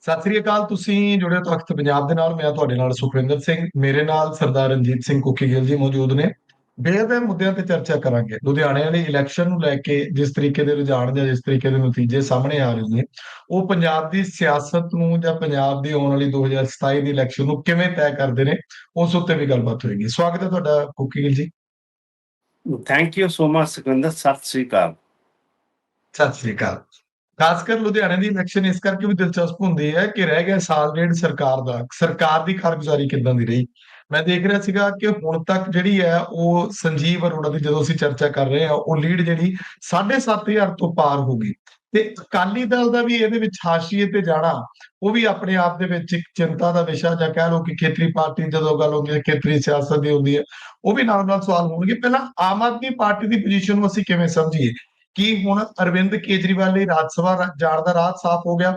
ਸਤਿ ਸ੍ਰੀ ਅਕਾਲ ਤੁਸੀਂ ਜੁੜੇ ਹੋ ਤਖਤ ਪੰਜਾਬ ਦੇ ਨਾਲ ਮੈਂ ਤੁਹਾਡੇ ਨਾਲ ਸੁਖਵਿੰਦਰ ਸਿੰਘ ਮੇਰੇ ਨਾਲ ਸਰਦਾਰ ਰਣਜੀਤ ਸਿੰਘ ਕੁੱਕੀਗਿੱਲ ਜੀ ਮੌਜੂਦ ਨੇ। ਬੇਅਦਬ ਮੁੱਦਿਆਂ ਤੇ ਚਰਚਾ ਕਰਾਂਗੇ। ਲੁਧਿਆਣੇ ਵਾਲੀ ਇਲੈਕਸ਼ਨ ਨੂੰ ਲੈ ਕੇ ਜਿਸ ਤਰੀਕੇ ਦੇ ਰੁਝਾਨ ਜਾਂ ਜਿਸ ਤਰੀਕੇ ਦੇ ਨਤੀਜੇ ਸਾਹਮਣੇ ਆ ਰਹੇ ਨੇ ਉਹ ਪੰਜਾਬ ਦੀ ਸਿਆਸਤ ਨੂੰ ਜਾਂ ਪੰਜਾਬ ਦੀ ਆਉਣ ਵਾਲੀ 2027 ਦੀ ਇਲੈਕਸ਼ਨ ਨੂੰ ਕਿਵੇਂ ਤੈਅ ਕਰਦੇ ਨੇ ਉਸ ਉੱਤੇ ਵੀ ਗੱਲਬਾਤ ਹੋਏਗੀ। ਸਵਾਗਤ ਹੈ ਤੁਹਾਡਾ Kukki Gill ji. Thank you so much Sikandar ਸਤਿ ਸ੍ਰੀ ਅਕਾਲ। ਸਤਿ ਸ੍ਰੀ ਅਕਾਲ। ਖਾਸ ਕਰ ਲੁਧਿਆਣੇ ਦੀ ਇਲੈਕਸ਼ਨ ਇਸ ਕਰਕੇ ਵੀ ਦਿਲਚਸਪ ਹੁੰਦੀ ਹੈ ਕਿ ਰਹਿ ਗਿਆ ਸਾਲ ਡੇਢ ਸਰਕਾਰ ਦਾ, ਸਰਕਾਰ ਦੀ ਕਾਰਗੁਜ਼ਾਰੀ ਕਿੱਦਾਂ ਦੀ ਰਹੀ? ਮੈਂ ਦੇਖ ਰਿਹਾ ਸੀਗਾ ਕਿ ਹੁਣ ਤੱਕ ਜਿਹੜੀ ਹੈ ਉਹ ਸੰਜੀਵ ਅਰੋੜਾ ਦੀ ਜਦੋਂ ਅਸੀਂ ਚਰਚਾ ਕਰ ਰਹੇ ਹਾਂ, ਉਹ ਲੀਡ ਜਿਹੜੀ 7500 ਤੋਂ ਪਾਰ ਹੋ ਗਈ। ਤੇ ਅਕਾਲੀ ਦਲ ਦਾ ਵੀ ਇਹਦੇ ਵਿੱਚ ਹਾਸ਼ੀਏ ਤੇ ਜਾਣਾ, ਉਹ ਵੀ ਆਪਣੇ ਆਪ ਦੇ ਵਿੱਚ ਇੱਕ ਚਿੰਤਾ ਦਾ ਵਿਸ਼ਾ ਜਾਂ ਕਹਿ ਲਓ ਕਿ ਖੇਤਰੀ ਪਾਰਟੀ ਜਦੋਂ ਗੱਲ ਹੁੰਦੀ ਹੈ, ਖੇਤਰੀ ਸਿਆਸਤ ਦੀ ਹੁੰਦੀ ਹੈ, ਉਹ ਵੀ ਨਾਲ ਨਾਲ ਸਵਾਲ ਹੋਣਗੇ। ਪਹਿਲਾਂ ਆਮ ਆਦਮੀ ਪਾਰਟੀ ਦੀ ਪੋਜੀਸ਼ਨ ਨੂੰ ਅਸੀਂ ਕਿਵੇਂ ਸਮਝੀਏ? ਕੀ ਹੁਣ ਅਰਵਿੰਦ ਕੇਜਰੀਵਾਲ ਲਈ ਰਾਜ ਸਭਾ ਜਾਣ ਦਾ ਰਾਹ ਸਾਫ਼ ਹੋ ਗਿਆ?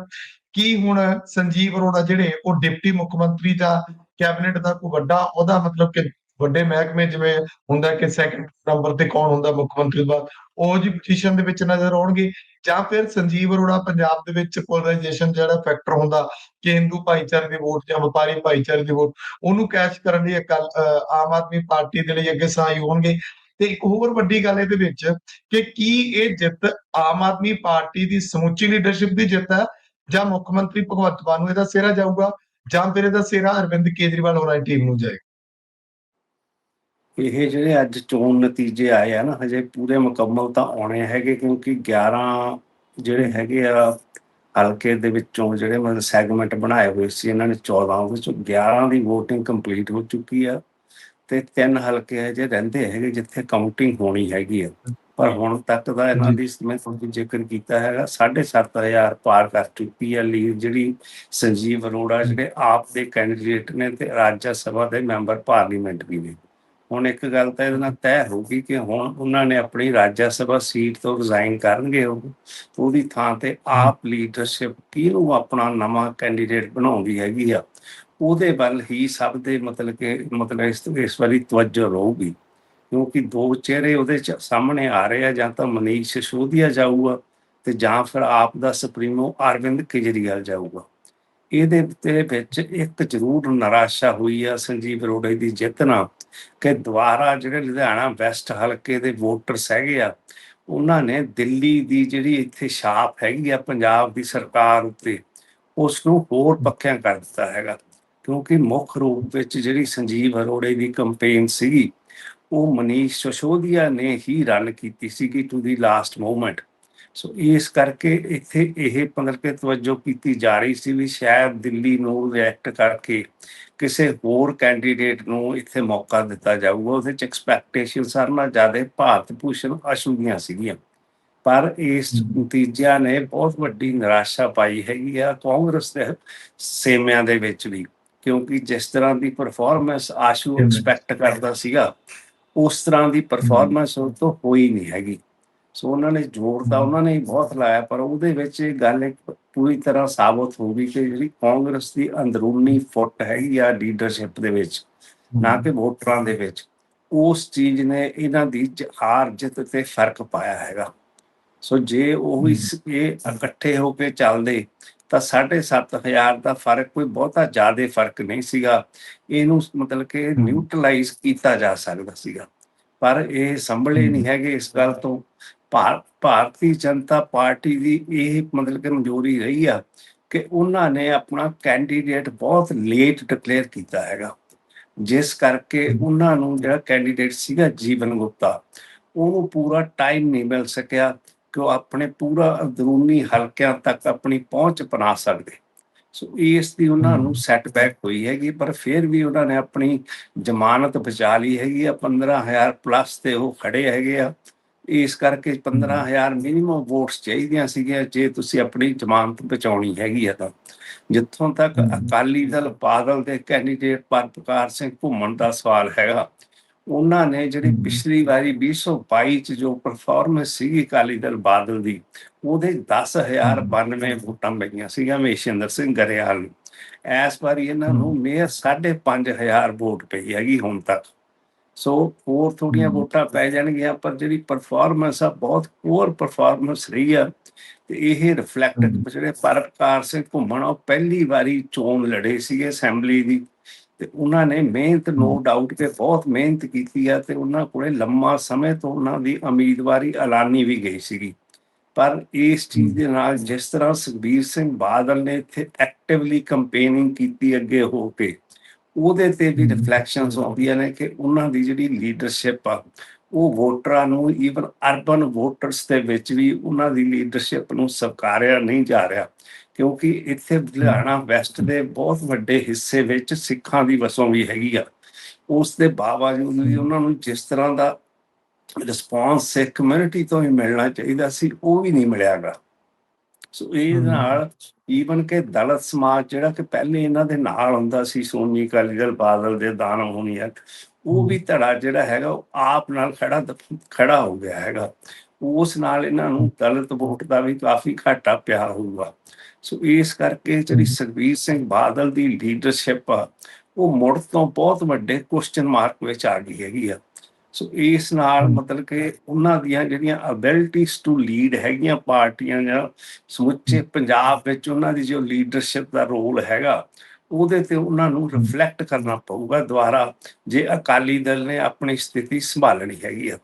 ਕੀ ਹੁਣ ਸੰਜੀਵ ਅਰੋੜਾ ਜਿਹੜੇ ਉਹ ਡਿਪਟੀ ਮੁੱਖ ਮੰਤਰੀ ਜਾਂ ਕੈਬਨਿਟ ਦਾ ਕੋਈ ਵੱਡਾ ਉਹਦਾ ਮਤਲਬ ਕਿ ਵੱਡੇ ਮਹਿਕਮੇ ਜਿਵੇਂ ਹੁੰਦਾ ਕਿ ਸੈਕੰਡ ਨੰਬਰ ਤੇ ਕੌਣ ਹੁੰਦਾ ਮੁੱਖ ਮੰਤਰੀ ਦਾ, ਉਹ ਜੀ ਪੋਜੀਸ਼ਨ ਦੇ ਵਿੱਚ ਨਜ਼ਰ ਆਉਣਗੇ। ਜਾਂ ਫਿਰ ਸੰਜੀਵ ਅਰੋੜਾ ਪੰਜਾਬ ਦੇ ਵਿੱਚ ਪੋਲਰਾਈਜੇਸ਼ਨ ਜਿਹੜਾ ਫੈਕਟਰ ਹੁੰਦਾ, ਕਿ ਹਿੰਦੂ ਭਾਈਚਾਰੇ ਦੀ ਵੋਟ ਜਾਂ ਵਪਾਰੀ ਭਾਈਚਾਰੇ ਦੀ ਵੋਟ, ਉਹਨੂੰ ਕੈਸ਼ ਕਰਨ ਲਈ ਅਕਾਲ ਆਮ ਆਦਮੀ ਪਾਰਟੀ ਦੇ ਲਈ ਅੱਗੇ ਸਹਾਈ ਹੋਣਗੇ। ਤੇ ਇੱਕ ਹੋਰ ਵੱਡੀ ਗੱਲ ਇਹਦੇ ਵਿੱਚ ਕਿ ਕੀ ਇਹ ਜਿੱਤ ਆਮ ਆਦਮੀ ਪਾਰਟੀ ਦੀ ਸਮੁੱਚੀ ਲੀਡਰਸ਼ਿਪ ਦੀ ਜਿੱਤ ਹੈ ਜਾਂ ਮੁੱਖ ਮੰਤਰੀ ਭਗਵੰਤ ਮਾਨ ਨੂੰ ਇਹਦਾ ਸਿਹਰਾ ਜਾਊਗਾ ਜਾਂ ਫਿਰ ਇਹਦਾ ਸਿਹਰਾ ਅਰਵਿੰਦ ਕੇਜਰੀਵਾਲ ਹੋਰਾਂ ਦੀ ਟੀਮ ਨੂੰ ਜਾਏਗਾ? ਇਹ ਜਿਹੜੇ ਅੱਜ ਚੋਣ ਨਤੀਜੇ ਆਏ ਆ ਨਾ, ਹਜੇ ਪੂਰੇ ਮੁਕੰਮਲ ਤਾਂ ਆਉਣੇ ਹੈਗੇ ਕਿਉਂਕਿ 11 ਜਿਹੜੇ ਹੈਗੇ ਆ ਹਲਕੇ ਦੇ ਵਿੱਚੋਂ ਜਿਹੜੇ ਮਤਲਬ ਸੈਗਮੈਂਟ ਬਣਾਏ ਹੋਏ ਸੀ, ਇਹਨਾਂ ਨੇ 14 ਉਹਦੇ ਵਿੱਚੋਂ 11 ਦੀ VOTING ਕੰਪਲੀਟ ਹੋ ਚੁੱਕੀ ਆ। ਤੇ ਤਿੰਨ ਹਲਕੇ ਹਜੇ ਰਹਿੰਦੇ ਹੈਗੇ ਜਿੱਥੇ ਕਾਊਂਟਿੰਗ ਹੋਣੀ ਹੈਗੀ ਆ। ਪਰ ਹੁਣ ਤੱਕ ਦਾ ਇਹਨਾਂ ਦੀ ਮੈਂ ਤੁਹਾਨੂੰ ਜ਼ਿਕਰ ਕੀਤਾ ਹੈਗਾ 7500 ਪਾਰ ਕਰ ਚੁੱਕੀ ਹੈ ਲੀਡ ਜਿਹੜੀ ਸੰਜੀਵ ਅਰੋੜਾ ਜਿਹੜੇ ਆਪ ਦੇ ਕੈਂਡੀਡੇਟ ਨੇ ਤੇ ਰਾਜ ਸਭਾ ਦੇ ਮੈਂਬਰ ਪਾਰਲੀਮੈਂਟ ਵੀ ਨੇ। ਹੁਣ ਇੱਕ ਗੱਲ ਤਾਂ ਇਹਦੇ ਨਾਲ ਤੈਅ ਹੋਊਗੀ ਕਿ ਹੁਣ ਉਹਨਾਂ ਨੇ ਆਪਣੀ ਰਾਜ ਸਭਾ ਸੀਟ ਤੋਂ ਰਿਜ਼ਾਈਨ ਕਰਨਗੇ ਉਹ ਉਹਦੀ ਥਾਂ ਤੇ ਆਪ ਲੀਡਰਸ਼ਿਪ ਕਿਹਨੂੰ ਆਪਣਾ ਨਵਾਂ ਕੈਂਡੀਡੇਟ ਬਣਾਉਂਦੀ ਹੈਗੀ ਆ? ਉਹਦੇ ਵੱਲ ਹੀ ਸਭ ਦੇ ਮਤਲਬ ਕਿ, ਮਤਲਬ ਇਸ ਇਸ ਵਾਰੀ ਤਵੱਜੋ ਰਹੂਗੀ। ਕਿਉਂਕਿ ਦੋ ਚਿਹਰੇ ਉਹਦੇ ਚ ਸਾਹਮਣੇ ਆ ਰਹੇ ਆ, ਜਾਂ ਤਾਂ ਮਨੀਸ਼ ਸਿਸੋਦੀਆ ਜਾਊਗਾ ਤੇ ਜਾਂ ਫਿਰ ਆਪ ਦਾ ਸੁਪਰੀਮੋ ਅਰਵਿੰਦ ਕੇਜਰੀਵਾਲ ਜਾਊਗਾ। ਇਹਦੇ ਤੇ ਵਿੱਚ ਇੱਕ ਜ਼ਰੂਰ ਨਿਰਾਸ਼ਾ ਹੋਈ ਆ ਸੰਜੀਵ ਅਰੋੜਾ ਦੀ ਜਿੱਤਣਾ ਕਿ ਦੁਬਾਰਾ ਜਿਹੜੇ ਲੁਧਿਆਣਾ ਵੈਸਟ ਹਲਕੇ ਦੇ ਵੋਟਰਸ ਹੈਗੇ ਆ, ਉਹਨਾਂ ਨੇ ਦਿੱਲੀ ਦੀ ਜਿਹੜੀ ਇੱਥੇ ਛਾਪ ਹੈਗੀ ਆ, ਪੰਜਾਬ ਦੀ ਸਰਕਾਰ ਉੱਤੇ ਉਸ ਨੂੰ ਹੋਰ ਪੱਕਿਆਂ ਕਰ ਦਿੱਤਾ ਹੈਗਾ। ਕਿਉਂਕਿ ਮੁੱਖ ਰੂਪ ਵਿੱਚ ਜਿਹੜੀ ਸੰਜੀਵ ਅਰੋੜੇ ਦੀ ਕੰਪੇਨ ਸੀਗੀ ਉਹ ਮਨੀਸ਼ ਸਿਸੋਦੀਆ ਨੇ ਹੀ ਰਨ ਕੀਤੀ ਸੀਗੀ to the last moment so ਇਸ ਕਰਕੇ ਇੱਥੇ ਇਹ ਮਤਲਬ ਕਿ ਤਵੱਜੋ ਕੀਤੀ ਜਾ ਰਹੀ ਸੀ ਵੀ ਸ਼ਾਇਦ ਦਿੱਲੀ ਨੂੰ ਰਿਐਕਟ ਕਰਕੇ ਕਿਸੇ ਹੋਰ ਕੈਂਡੀਡੇਟ ਨੂੰ ਇੱਥੇ ਮੌਕਾ ਦਿੱਤਾ ਜਾਊਗਾ ਉਹਦੇ ਚ ਐਕਸਪੈਕਟੇਸ਼ਨ ਸਾਰ ਨਾਲ ਜ਼ਿਆਦਾ ਭਾਰਤ ਭੂਸ਼ਣ ਅਸ਼ੂ ਦੀਆਂ ਸੀਗੀਆਂ। ਪਰ ਇਸ ਨਤੀਜਿਆਂ ਨੇ ਬਹੁਤ ਵੱਡੀ ਨਿਰਾਸ਼ਾ ਪਾਈ ਹੈਗੀ ਆ ਕਾਂਗਰਸ ਦੇ ਸੇਮਿਆਂ ਦੇ ਵਿੱਚ ਵੀ। ਕਿਉਂਕਿ ਜਿਸ ਤਰ੍ਹਾਂ ਦੀ ਪਰਫਾਰਮੈਂਸ ਆਸ਼ੂ। ਐਕਸਪੈਕਟ ਕਰਦਾ ਸੀਗਾ ਉਸ ਤਰ੍ਹਾਂ ਦੀ ਪਰਫਾਰਮੈਂਸ ਉਹ ਤੋਂ ਹੋਈ ਨਹੀਂ ਹੈਗੀ। ਸੋ ਉਹਨਾਂ ਨੇ ਜ਼ੋਰ ਤਾਂ ਉਹਨਾਂ ਨੇ ਬਹੁਤ ਲਾਇਆ ਪਰ ਉਹਦੇ ਵਿੱਚ ਇਹ ਗੱਲ ਇੱਕ ਪੂਰੀ ਤਰ੍ਹਾਂ ਸਾਬਤ ਹੋ ਗਈ ਕਿ ਜਿਹੜੀ ਕਾਂਗਰਸ ਦੀ ਅੰਦਰੂਨੀ ਫੁੱਟ ਹੈਗੀ ਆ ਲੀਡਰਸ਼ਿਪ ਦੇ ਵਿੱਚ ਨਾ ਕਿ ਵੋਟਰਾਂ ਦੇ ਵਿੱਚ ਉਸ ਚੀਜ਼ ਨੇ ਇਹਨਾਂ ਦੀ ਹਾਰ ਜਿੱਤ ਤੇ ਫ਼ਰਕ ਪਾਇਆ ਹੈਗਾ। ਸੋ ਜੇ ਉਹ ਇਸ ਇਹ ਇਕੱਠੇ ਹੋ ਕੇ ਚੱਲਦੇ ਤਾਂ 7500 ਦਾ ਫ਼ਰਕ ਕੋਈ ਬਹੁਤਾ ਜ਼ਿਆਦਾ ਫ਼ਰਕ ਨਹੀਂ ਸੀਗਾ। ਇਹਨੂੰ ਮਤਲਬ ਕਿ। ਨਿਊਟਰਲਾਈਜ਼ ਕੀਤਾ ਜਾ ਸਕਦਾ ਸੀਗਾ। ਪਰ ਇਹ ਸੰਭਲੇ ਨਹੀਂ ਹੈਗੇ ਇਸ ਗੱਲ ਤੋਂ। ਭਾਰ- ਭਾਰਤੀ ਜਨਤਾ ਪਾਰਟੀ ਦੀ ਇਹ ਮਤਲਬ ਕਿ ਮਨਜ਼ੂਰੀ ਰਹੀ ਆ ਕਿ ਉਹਨਾਂ ਨੇ ਆਪਣਾ ਕੈਂਡੀਡੇਟ ਬਹੁਤ ਲੇਟ ਡਿਕਲੇਅਰ ਕੀਤਾ ਹੈਗਾ। ਜਿਸ ਕਰਕੇ ਉਹਨਾਂ ਨੂੰ ਜਿਹੜਾ ਕੈਂਡੀਡੇਟ ਸੀਗਾ ਜੀਵਨ ਗੁਪਤਾ ਉਹਨੂੰ ਪੂਰਾ ਟਾਈਮ ਨਹੀਂ ਮਿਲ ਸਕਿਆ। ਕਿ ਉਹ ਆਪਣੇ ਪੂਰਾ ਅੰਦਰੂਨੀ ਹਲਕਿਆਂ ਤੱਕ ਆਪਣੀ ਪਹੁੰਚ ਬਣਾ ਸਕਦੇ। ਸੋ ਇਸ ਦੀ ਉਹਨਾਂ ਨੂੰ ਸੈਟਬੈਕ ਹੋਈ ਹੈਗੀ ਪਰ ਫਿਰ ਵੀ ਉਹਨਾਂ ਨੇ ਆਪਣੀ ਜ਼ਮਾਨਤ ਬਚਾ ਲਈ ਹੈਗੀ ਆ। 15000 ਪਲੱਸ ਤੇ ਉਹ ਖੜੇ ਹੈਗੇ ਆ। ਇਸ ਕਰਕੇ 15000 ਮਿਨੀਮਮ ਵੋਟਸ ਚਾਹੀਦੀਆਂ ਸੀਗੀਆਂ ਜੇ ਤੁਸੀਂ ਆਪਣੀ ਜ਼ਮਾਨਤ ਬਚਾਉਣੀ ਹੈਗੀ ਆ ਤਾਂ। ਜਿੱਥੋਂ ਤੱਕ। ਅਕਾਲੀ ਦਲ ਬਾਦਲ ਦੇ ਕੈਂਡੀਡੇਟ ਪਰਪਕਾਰ ਸਿੰਘ ਘੁੰਮਣ ਦਾ ਸਵਾਲ ਹੈਗਾ। ਉਹਨਾਂ ਨੇ ਜਿਹੜੀ। ਪਿਛਲੀ ਵਾਰੀ 2022 ਚ ਜੋ ਪਰਫਾਰਮੈਂਸ ਸੀਗੀ ਅਕਾਲੀ ਦਲ ਬਾਦਲ ਦੀ ਉਹਦੇ 10092 ਵੋਟਾਂ ਪਈਆਂ ਸੀਗੀਆਂ ਮੇਸ਼ਿੰਦਰ ਸਿੰਘ ਗਰੇਵਾਲ ਨੂੰ ਇਸ ਵਾਰੀ ਇਹਨਾਂ ਨੂੰ ਮੇਅਰ 5500 ਵੋਟ ਪਈ ਹੈਗੀ ਹੁਣ ਤੱਕ ਸੋ ਹੋਰ ਥੋੜੀਆਂ। ਵੋਟਾਂ ਪੈ ਜਾਣਗੀਆਂ ਪਰ ਜਿਹੜੀ ਪਰਫਾਰਮੈਂਸ ਆ ਬਹੁਤ ਪੂਅਰ ਪਰਫਾਰਮੈਂਸ ਰਹੀ ਆ ਤੇ ਇਹ ਰਿਫਲੈਕਟ। ਜਿਹੜੇ ਪਰਪਕਾਰ ਸਿੰਘ ਘੁੰਮਣ ਉਹ ਪਹਿਲੀ ਵਾਰੀ ਚੋਣ ਲੜੇ ਸੀਗੇ ਅਸੈਂਬਲੀ ਦੀ ਤੇ ਉਹਨਾਂ ਨੇ ਮਿਹਨਤ ਨੋ ਡਾਊਟ ਕਿ ਬਹੁਤ ਮਿਹਨਤ ਕੀਤੀ ਆ ਤੇ ਉਹਨਾਂ ਕੋਲੇ ਲੰਮਾ ਸਮੇਂ ਤੋਂ ਉਹਨਾਂ ਦੀ ਉਮੀਦਵਾਰੀ ਐਲਾਨੀ ਵੀ ਗਈ ਸੀਗੀ। ਪਰ ਇਸ ਚੀਜ਼ ਦੇ ਨਾਲ ਜਿਸ ਤਰ੍ਹਾਂ ਸੁਖਬੀਰ ਸਿੰਘ ਬਾਦਲ ਨੇ ਇੱਥੇ ਐਕਟਿਵਲੀ ਕੰਪੇਨਿੰਗ ਕੀਤੀ ਅੱਗੇ ਹੋ ਕੇ ਉਹਦੇ ਤੇ ਵੀ। ਰਿਫਲੈਕਸ਼ਨਸ ਆਉਂਦੀਆਂ ਨੇ ਕਿ ਉਹਨਾਂ ਦੀ ਜਿਹੜੀ ਲੀਡਰਸ਼ਿਪ ਆ ਉਹ ਵੋਟਰਾਂ ਨੂੰ ਈਵਨ ਅਰਬਨ ਵੋਟਰਸ ਦੇ ਵਿੱਚ ਵੀ ਉਹਨਾਂ ਦੀ ਲੀਡਰਸ਼ਿਪ ਨੂੰ ਸਵਕਾਰਿਆ ਨਹੀਂ ਜਾ ਰਿਹਾ। ਕਿਉਂਕਿ ਇੱਥੇ ਲੁਧਿਆਣਾ ਵੈਸਟ ਦੇ ਬਹੁਤ ਵੱਡੇ ਹਿੱਸੇ ਵਿੱਚ ਸਿੱਖਾਂ ਦੀ ਵਸੋਂ ਵੀ ਹੈਗੀ ਆ। ਉਸ ਦੇ ਬਾਵਜੂਦ ਵੀ ਉਹਨਾਂ ਨੂੰ ਜਿਸ ਤਰ੍ਹਾਂ ਦਾ ਰਿਸਪੌਂਸ ਸਿੱਖ ਕਮਿਊਨਿਟੀ ਤੋਂ ਹੀ ਮਿਲਣਾ ਚਾਹੀਦਾ ਸੀ ਉਹ ਵੀ ਨਹੀਂ ਮਿਲਿਆਗਾ। ਸੋ ਇਹ। ਨਾਲ ਈਵਨ ਕਿ ਦਲਿਤ ਸਮਾਜ ਜਿਹੜਾ ਕਿ ਪਹਿਲੇ ਇਹਨਾਂ ਦੇ ਨਾਲ ਹੁੰਦਾ ਸੀ ਸੋਨੀ ਅਕਾਲੀ ਦਲ ਬਾਦਲ ਦੇ ਦਾਨ ਹੋਣੀ ਆ ਉਹ ਵੀ ਧੜਾ ਜਿਹੜਾ ਹੈਗਾ ਉਹ ਆਪ ਨਾਲ ਖੜਾ ਖੜਾ ਹੋ ਗਿਆ ਹੈਗਾ। ਉਸ ਨਾਲ ਇਹਨਾਂ ਨੂੰ ਦਲਿਤ ਵੋਟ ਦਾ ਵੀ ਕਾਫੀ ਘਾਟਾ ਪਿਆ ਹੋਊਗਾ। ਸੋ ਇਸ ਕਰਕੇ ਜਿਹੜੀ ਸੁਖਬੀਰ ਸਿੰਘ ਬਾਦਲ ਦੀ ਲੀਡਰਸ਼ਿਪ ਆ ਉਹ ਮੁੜ ਤੋਂ ਬਹੁਤ ਵੱਡੇ ਕੁਐਸਚਨ ਮਾਰਕ ਵਿੱਚ ਆ ਗਈ ਹੈਗੀ ਆ। ਸੋ ਇਸ ਨਾਲ। ਮਤਲਬ ਕਿ ਉਹਨਾਂ ਦੀਆਂ ਜਿਹੜੀਆਂ ਅਬਿਲਿਟੀਜ਼ ਟੂ ਲੀਡ ਹੈਗੀਆਂ ਪਾਰਟੀਆਂ ਜਾਂ ਸਮੁੱਚੇ ਪੰਜਾਬ ਵਿੱਚ ਉਹਨਾਂ ਦੀ ਜੋ ਲੀਡਰਸ਼ਿਪ ਦਾ ਰੋਲ ਹੈਗਾ ਉਹਦੇ ਤੇ ਉਹਨਾਂ ਨੂੰ ਰਿਫਲੈਕਟ ਕਰਨਾ ਪਊਗਾ ਦੁਬਾਰਾ ਜੇ ਅਕਾਲੀ ਦਲ ਨੇ ਆਪਣੀ ਸਥਿਤੀ ਸੰਭਾਲਣੀ ਹੈਗੀ ਆ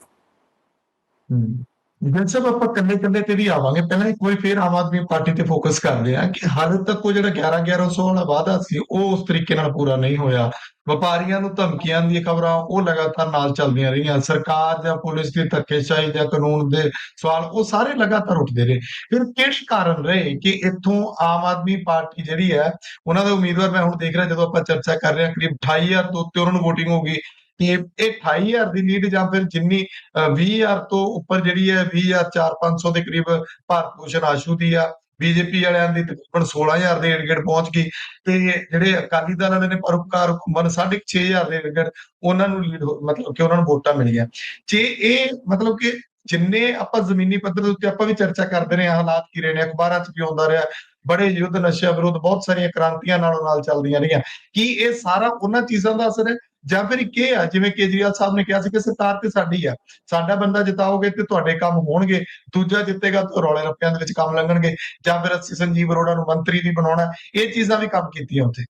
ਹਮ। ਗਿਲ ਸਾਹਿਬ ਆਪਾਂ ਕੱਲੇ ਕੱਲੇ ਤੇ ਵੀ ਆਵਾਂਗੇ, ਪਹਿਲਾਂ ਇੱਕ ਵਾਰੀ ਫੇਰ ਆਮ ਆਦਮੀ ਪਾਰਟੀ ਤੇ ਫੋਕਸ ਕਰਦੇ ਆ ਕਿ ਹਾਲੇ ਤੱਕ ਉਹ ਜਿਹੜਾ 11 1100 ਵਾਲਾ ਵਾਅਦਾ ਸੀ, ਉਹ ਉਸ ਤਰੀਕੇ ਨਾਲ ਪੂਰਾ ਨਹੀਂ ਹੋਇਆ। ਵਪਾਰੀਆਂ ਨੂੰ ਧਮਕੀਆਂ ਦੀਆਂ ਖਬਰਾਂ ਉਹ ਲਗਾਤਾਰ ਨਾਲ ਚੱਲਦੀਆਂ ਰਹੀਆਂ। ਸਰਕਾਰ ਜਾਂ ਪੁਲਿਸ ਦੀ ਧੱਕੇਸ਼ਾਹੀ ਜਾਂ ਕਾਨੂੰਨ ਦੇ ਸਵਾਲ ਉਹ ਸਾਰੇ ਲਗਾਤਾਰ ਉੱਠਦੇ ਰਹੇ। ਫਿਰ ਕਿਹੜੇ ਕਾਰਨ ਰਹੇ ਕਿ ਇੱਥੋਂ ਆਮ ਆਦਮੀ ਪਾਰਟੀ ਜਿਹੜੀ ਹੈ, ਉਹਨਾਂ ਦਾ ਉਮੀਦਵਾਰ ਮੈਂ ਹੁਣ ਦੇਖ ਰਿਹਾ ਜਦੋਂ ਆਪਾਂ ਚਰਚਾ ਕਰ ਰਹੇ ਹਾਂ, ਕਰੀਬ 28000 ਤੋਂ ਉੱਤੇ ਉਹਨਾਂ ਨੂੰ VOTING ਹੋ ਗਈ। ਕਿ ਇਹ 28000 ਦੀ ਲੀਡ ਜਾਂ ਫਿਰ ਜਿੰਨੀ, ਅਹ 20000 ਤੋਂ ਉੱਪਰ ਜਿਹੜੀ ਹੈ 20400 ਦੇ ਕਰੀਬ ਭਾਰਤ ਭੂਸ਼ਣ ਆਸ਼ੂ ਦੀ ਆ ਬੀਜੇਪੀ ਵਾਲਿਆਂ ਦੀ ਤਕਰੀਬਨ 16000 ਦੇ ਏਡਗੜ ਪਹੁੰਚ ਗਈ ਤੇ ਜਿਹੜੇ ਅਕਾਲੀ ਦਲ ਵਾਲੇ ਨੇ ਪਰਉਪਕਾਰ ਮਨ 6500 ਦੇ ਏਡਗੜ ਉਹਨਾਂ ਨੂੰ ਲੀਡ ਮਤਲਬ ਕਿ ਉਹਨਾਂ ਨੂੰ ਵੋਟਾਂ ਮਿਲੀਆਂ। ਜੇ ਇਹ ਮਤਲਬ ਕਿ ਜਿੰਨੇ ਆਪਾਂ ਜ਼ਮੀਨੀ ਪੱਧਰ ਦੇ ਉੱਤੇ ਆਪਾਂ ਵੀ ਚਰਚਾ ਕਰਦੇ ਰਹੇ ਹਾਂ, ਹਾਲਾਤ ਕੀ ਰਹੇ ਨੇ, ਅਖਬਾਰਾਂ 'ਚ ਵੀ ਆਉਂਦਾ ਰਿਹਾ, ਬੜੇ ਯੁੱਧ, ਨਸ਼ਿਆਂ ਵਿਰੁੱਧ ਬਹੁਤ ਸਾਰੀਆਂ ਕ੍ਰਾਂਤੀਆਂ ਨਾਲੋਂ ਨਾਲ ਚੱਲਦੀਆਂ ਰਹੀਆਂ, ਕੀ ਇਹ ਸਾਰਾ ਉਹਨਾਂ ਚੀਜ਼ਾਂ ਦਾ ਅਸਰ ਹੈ? ਜਾਂ ਫਿਰ ਇੱਕ ਇਹ ਆ, ਜਿਵੇਂ ਕੇਜਰੀਵਾਲ ਸਾਹਿਬ ਨੇ ਕਿਹਾ ਸੀ ਕਿ ਸਰਕਾਰ ਤੇ ਸਾਡੀ ਆ। ਸਾਡਾ ਬੰਦਾ ਜਿਤਾਓਗੇ ਤੇ ਤੁਹਾਡੇ ਕੰਮ ਹੋਣਗੇ, ਦੂਜਾ ਜਿੱਤੇਗਾ ਤਾਂ ਰੌਲੇ ਰੱਪਿਆਂ ਦੇ ਵਿੱਚ ਕੰਮ ਲੰਘਣਗੇ, ਜਾਂ ਫਿਰ ਅਸੀਂ ਸੰਜੀਵ ਅਰੋੜਾ ਨੂੰ ਮੰਤਰੀ ਵੀ ਬਣਾਉਣਾ, ਇਹ ਚੀਜ਼ਾਂ ਵੀ ਕੰਮ ਕੀਤੀਆਂ ਉੱਥੇ।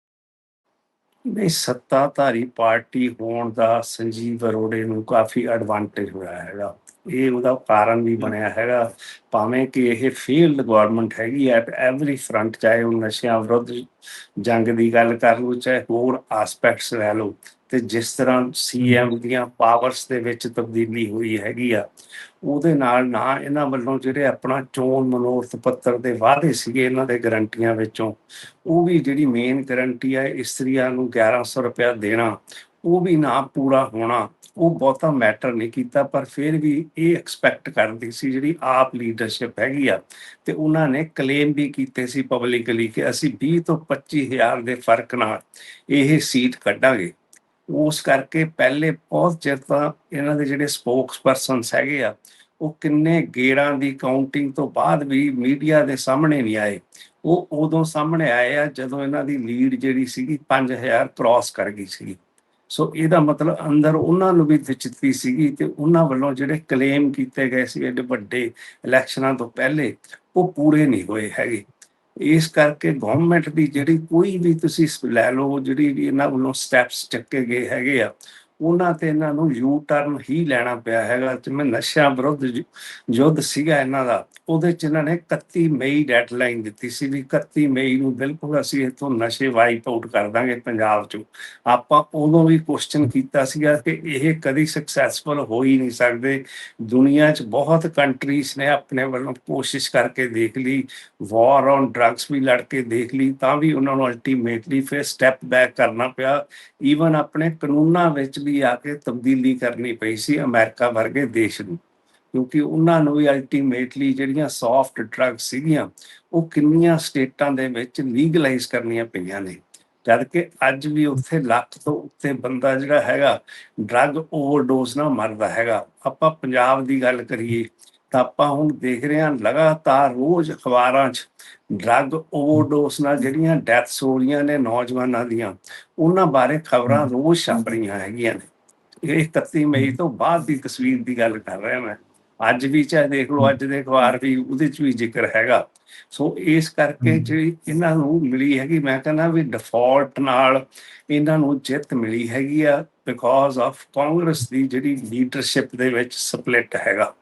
ਨਹੀਂ, ਸੱਤਾਧਾਰੀ ਪਾਰਟੀ ਹੋਣ ਦਾ ਸੰਜੀਵ ਅਰੋੜੇ ਨੂੰ ਕਾਫੀ ਐਡਵਾਂਟੇਜ ਹੋਇਆ ਹੈਗਾ। ਇਹ ਉਹਦਾ ਕਾਰਨ ਵੀ ਬਣਿਆ ਹੈਗਾ। ਭਾਵੇਂ ਕਿ ਇਹ ਫੀਲਡ ਗਵਰਨਮੈਂਟ ਹੈਗੀ ਐਟ ਐਵਰੀ ਫਰੰਟ ਚਾਹੇ ਉਹ ਨਸ਼ਿਆਂ ਵਿਰੁੱਧ ਜੰਗ ਦੀ ਗੱਲ ਕਰ ਲਓ, ਚਾਹੇ ਹੋਰ ਐਸਪੈਕਟਸ ਲੈ ਲਓ ਤੇ ਜਿਸ ਤਰ੍ਹਾਂ ਸੀਐਮ ਦੀਆਂ ਪਾਵਰਸ ਦੇ ਵਿੱਚ ਤਬਦੀਲੀ ਹੋਈ ਹੈਗੀ ਆ, ਉਹਦੇ ਨਾਲ ਨਾ ਇਹਨਾਂ ਵੱਲੋਂ ਜਿਹੜੇ ਆਪਣਾ ਚੋਣ ਮਨੋਰਥ ਪੱਤਰ ਦੇ ਵਾਅਦੇ ਸੀਗੇ ਇਹਨਾਂ ਦੇ ਗਰੰਟੀਆਂ ਵਿੱਚੋਂ, ਉਹ ਵੀ ਜਿਹੜੀ ਮੇਨ ਗਰੰਟੀ ਆ ਇਸਤਰੀਆਂ ਨੂੰ 1100 ਰੁਪਇਆ ਦੇਣਾ, ਉਹ ਵੀ ਨਾ ਪੂਰਾ ਹੋਣਾ, ਉਹ ਬਹੁਤਾ ਮੈਟਰ ਨਹੀਂ ਕੀਤਾ, ਪਰ ਫਿਰ ਵੀ ਇਹ ਐਕਸਪੈਕਟ ਕਰਦੀ ਸੀ ਜਿਹੜੀ ਆਪ ਲੀਡਰਸ਼ਿਪ ਹੈਗੀ ਆ, ਤੇ ਉਹਨਾਂ ਨੇ ਕਲੇਮ ਵੀ ਕੀਤੇ ਸੀ ਪਬਲਿਕਲੀ ਕਿ ਅਸੀਂ 20 ਤੋਂ 25000 ਦੇ ਫ਼ਰਕ ਨਾਲ ਇਹ ਸੀਟ ਕੱਢਾਂਗੇ। ਉਸ ਕਰਕੇ ਪਹਿਲੇ ਬਹੁਤ ਚਿਰ ਤਾਂ ਇਹਨਾਂ ਦੇ ਜਿਹੜੇ ਸਪੋਕਸਪਰਸਨਸ ਹੈਗੇ ਆ, ਉਹ ਕਿੰਨੇ ਗੇੜਾਂ ਦੀ ਕਾਊਂਟਿੰਗ ਤੋਂ ਬਾਅਦ ਵੀ ਮੀਡੀਆ ਦੇ ਸਾਹਮਣੇ ਨਹੀਂ ਆਏ। ਉਹ ਉਦੋਂ ਸਾਹਮਣੇ ਆਏ ਆ ਜਦੋਂ ਇਹਨਾਂ ਦੀ ਲੀਡ ਜਿਹੜੀ ਸੀਗੀ 5000 ਕ੍ਰਾਸ ਕਰ ਗਈ ਸੀ ਸੋ ਇਹਦਾ ਮਤਲਬ ਅੰਦਰ ਉਹਨਾਂ ਨੂੰ ਵੀ ਦਿਚਤੀ ਸੀਗੀ ਤੇ ਉਹਨਾਂ ਵੱਲੋਂ ਜਿਹੜੇ ਕਲੇਮ ਕੀਤੇ ਗਏ ਸੀ ਐਡੇ ਵੱਡੇ ਇਲੈਕਸ਼ਨਾਂ ਤੋਂ ਪਹਿਲੇ, ਉਹ ਪੂਰੇ ਨਹੀਂ ਹੋਏ ਹੈਗੇ। ਇਸ ਕਰਕੇ ਗਵਰਨਮੈਂਟ ਦੀ ਜਿਹੜੀ ਕੋਈ ਵੀ ਤੁਸੀਂ ਲੈ ਲਓ, ਜਿਹੜੀ ਵੀ ਇਹਨਾਂ ਵੱਲੋਂ ਸਟੈਪਸ ਚੱਕੇ ਗਏ ਹੈਗੇ ਆ ਉਹਨਾਂ ਤੇ ਇਹਨਾਂ ਨੂੰ ਯੂ ਟਰਨ ਹੀ ਲੈਣਾ ਪਿਆ ਹੈਗਾ, ਜਿਵੇਂ ਨਸ਼ਿਆਂ ਵਿਰੁੱਧ ਯੁੱਧ ਸੀਗਾ ਇਹਨਾਂ ਦਾ, ਉਹਦੇ ਚ ਇਹਨਾਂ ਨੇ 31 ਮਈ ਡੈਡਲਾਈਨ ਦਿੱਤੀ ਸੀ ਵੀ 31 ਮਈ ਨੂੰ ਬਿਲਕੁਲ ਅਸੀਂ ਇਥੋਂ ਨਸ਼ੇ ਵਾਈਪ ਆਊਟ ਕਰ ਦਾਂਗੇ ਪੰਜਾਬ ਚੋਂ। ਆਪਾਂ ਉਦੋਂ ਵੀ ਕੁਐਸਚਨ ਕੀਤਾ ਸੀਗਾ ਕਿ ਇਹ ਕਦੀ ਸਕਸੈਸਫੁਲ ਹੋ ਹੀ ਨਹੀਂ ਸਕਦੇ। ਦੁਨੀਆ 'ਚ ਬਹੁਤ ਕੰਟਰੀਜ਼ ਨੇ ਆਪਣੇ ਵੱਲੋਂ ਕੋਸ਼ਿਸ਼ ਕਰਕੇ ਦੇਖ ਲਈ ਵਾਰ ਔਨ ਡਰੱਗਸ ਵੀ ਲੜ ਕੇ ਦੇਖ ਲਈ, ਤਾਂ ਵੀ ਉਹਨਾਂ ਨੂੰ ਅਲਟੀਮੇਟਲੀ ਫਿਰ ਸਟੈਪ ਬੈਕ ਕਰਨਾ ਪਿਆ। ਈਵਨ ਆਪਣੇ ਕਾਨੂੰਨਾਂ ਵਿੱਚ ਵੀ ਆ ਕੇ ਤਬਦੀਲੀ ਕਰਨੀ ਪਈ ਸੀ ਅਮਰੀਕਾ ਵਰਗੇ ਦੇਸ਼ ਨੂੰ, ਕਿਉਂਕਿ ਉਹਨਾਂ ਨੂੰ ਵੀ ਅਲਟੀਮੇਟਲੀ ਜਿਹੜੀਆਂ ਸੌਫਟ ਡਰੱਗਸ ਸੀਗੀਆਂ, ਉਹ ਕਿੰਨੀਆਂ ਸਟੇਟਾਂ ਦੇ ਵਿੱਚ ਲੀਗਲਾਈਜ਼ ਕਰਨੀਆਂ ਪਈਆਂ ਨੇ। ਜਦ ਕਿ ਅੱਜ ਵੀ ਉੱਥੇ ਲੱਖ ਤੋਂ ਉੱਤੇ ਬੰਦਾ ਜਿਹੜਾ ਹੈਗਾ ਡਰੱਗ ਓਵਰਡੋਜ਼ ਨਾਲ ਮਰਦਾ ਹੈਗਾ। ਆਪਾਂ ਪੰਜਾਬ ਦੀ ਗੱਲ ਕਰੀਏ ਤਾਂ ਆਪਾਂ ਹੁਣ ਦੇਖ ਰਹੇ ਹਾਂ ਲਗਾਤਾਰ ਰੋਜ਼ ਅਖਬਾਰਾਂ 'ਚ ਡਰੱਗ ਓਵਰਡੋਜ਼ ਨਾਲ ਜਿਹੜੀਆਂ ਡੈਥਸ ਹੋ ਰਹੀਆਂ ਨੇ ਨੌਜਵਾਨਾਂ ਦੀਆਂ ਉਹਨਾਂ ਬਾਰੇ ਖਬਰਾਂ ਰੋਜ਼ ਛਪ ਰਹੀਆਂ ਹੈਗੀਆਂ ਨੇ। ਇਹ 31 ਮਈ ਤੋਂ ਬਾਅਦ ਦੀ ਤਸਵੀਰ ਦੀ ਗੱਲ ਕਰ ਰਿਹਾ ਮੈਂ। ਅੱਜ ਵੀ ਚਾਹੇ ਦੇਖ ਲਓ ਅੱਜ ਦੇ ਅਖਬਾਰ ਵੀ ਉਹਦੇ ਚ ਵੀ ਜ਼ਿਕਰ ਹੈਗਾ। ਸੋ ਇਸ ਕਰਕੇ। ਜਿਹੜੀ ਇਹਨਾਂ ਨੂੰ ਮਿਲੀ ਹੈਗੀ ਮੈਂ ਕਹਿੰਦਾ ਵੀ ਡਿਫਾਲਟ ਨਾਲ ਇਹਨਾਂ ਨੂੰ ਜਿੱਤ ਮਿਲੀ ਹੈਗੀ ਆ ਬਿਕੋਜ਼ ਆਫ ਕਾਂਗਰਸ ਦੀ ਜਿਹੜੀ ਲੀਡਰਸ਼ਿਪ ਦੇ ਵਿੱਚ ਸਪਲਿਟ ਹੈਗਾ।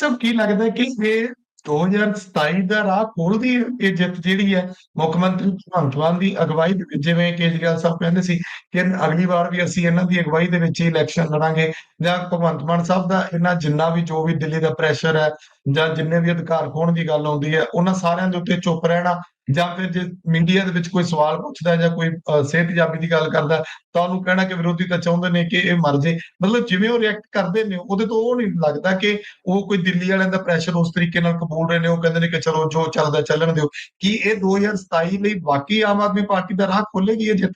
ਸਭ ਕੀ ਲੱਗਦਾ ਕਿ ਇਹ 2027 ਦਾ ਰਾਹ ਖੋਲਦੀ ਇਹ ਜਿੱਤ ਜਿਹੜੀ ਹੈ, ਮੁੱਖ ਮੰਤਰੀ ਭਗਵੰਤ ਮਾਨ ਦੀ ਅਗਵਾਈ ਦੇ ਵਿੱਚ, ਜਿਵੇਂ ਕੇਜਰੀਵਾਲ ਸਾਹਿਬ ਕਹਿੰਦੇ ਸੀ ਕਿ ਅਗਲੀ ਵਾਰ ਵੀ ਅਸੀਂ ਇਹਨਾਂ ਦੀ ਅਗਵਾਈ ਦੇ ਵਿੱਚ ਹੀ ਇਲੈਕਸ਼ਨ ਲੜਾਂਗੇ ਜਾਂ ਭਗਵੰਤ ਮਾਨ ਸਾਹਿਬ ਦਾ ਇਹਨਾਂ ਜਿੰਨਾ ਵੀ ਜੋ ਵੀ ਦਿੱਲੀ ਦਾ ਪ੍ਰੈਸ਼ਰ ਹੈ ਜਾਂ ਜਿੰਨੇ ਵੀ ਅਧਿਕਾਰ ਖੋਣ ਦੀ ਗੱਲ ਆਉਂਦੀ ਹੈ, ਉਹਨਾਂ ਸਾਰਿਆਂ ਦੇ ਉੱਤੇ ਚੁੱਪ ਰਹਿਣਾ ਜਾਂ ਫਿਰ ਜੇ ਮੀਡੀਆ ਦੇ ਵਿੱਚ ਕੋਈ ਸਵਾਲ ਪੁੱਛਦਾ ਜਾਂ ਕੋਈ ਅਹ, ਸਿਹਤਯਾਬੀ ਦੀ ਗੱਲ ਕਰਦਾ ਤਾਂ ਉਹਨੂੰ ਕਹਿਣਾ ਕਿ ਵਿਰੋਧੀ ਤਾਂ ਚਾਹੁੰਦੇ ਨੇ ਕਿ ਇਹ ਮਰ ਜੇ। ਮਤਲਬ ਜਿਵੇਂ ਉਹ ਰਿਐਕਟ ਕਰਦੇ ਨੇ ਉਹਦੇ ਤੋਂ ਉਹ ਨਹੀਂ ਲੱਗਦਾ ਕਿ ਉਹ ਕੋਈ ਦਿੱਲੀ ਵਾਲਿਆਂ ਦਾ ਪ੍ਰੈਸ਼ਰ ਉਸ ਤਰੀਕੇ ਨਾਲ ਕਬੂਲ ਰਹੇ ਨੇ। ਉਹ ਕਹਿੰਦੇ ਨੇ ਕਿ ਚਲੋ ਜੋ ਚੱਲਦਾ ਚੱਲਣ ਦਿਓ। ਕੀ ਇਹ 2027 ਲਈ ਵਾਕਈ ਆਮ ਆਦਮੀ ਪਾਰਟੀ ਦਾ ਰਾਹ ਖੋਲੇਗੀ ਇਹ ਜਿੱਤ?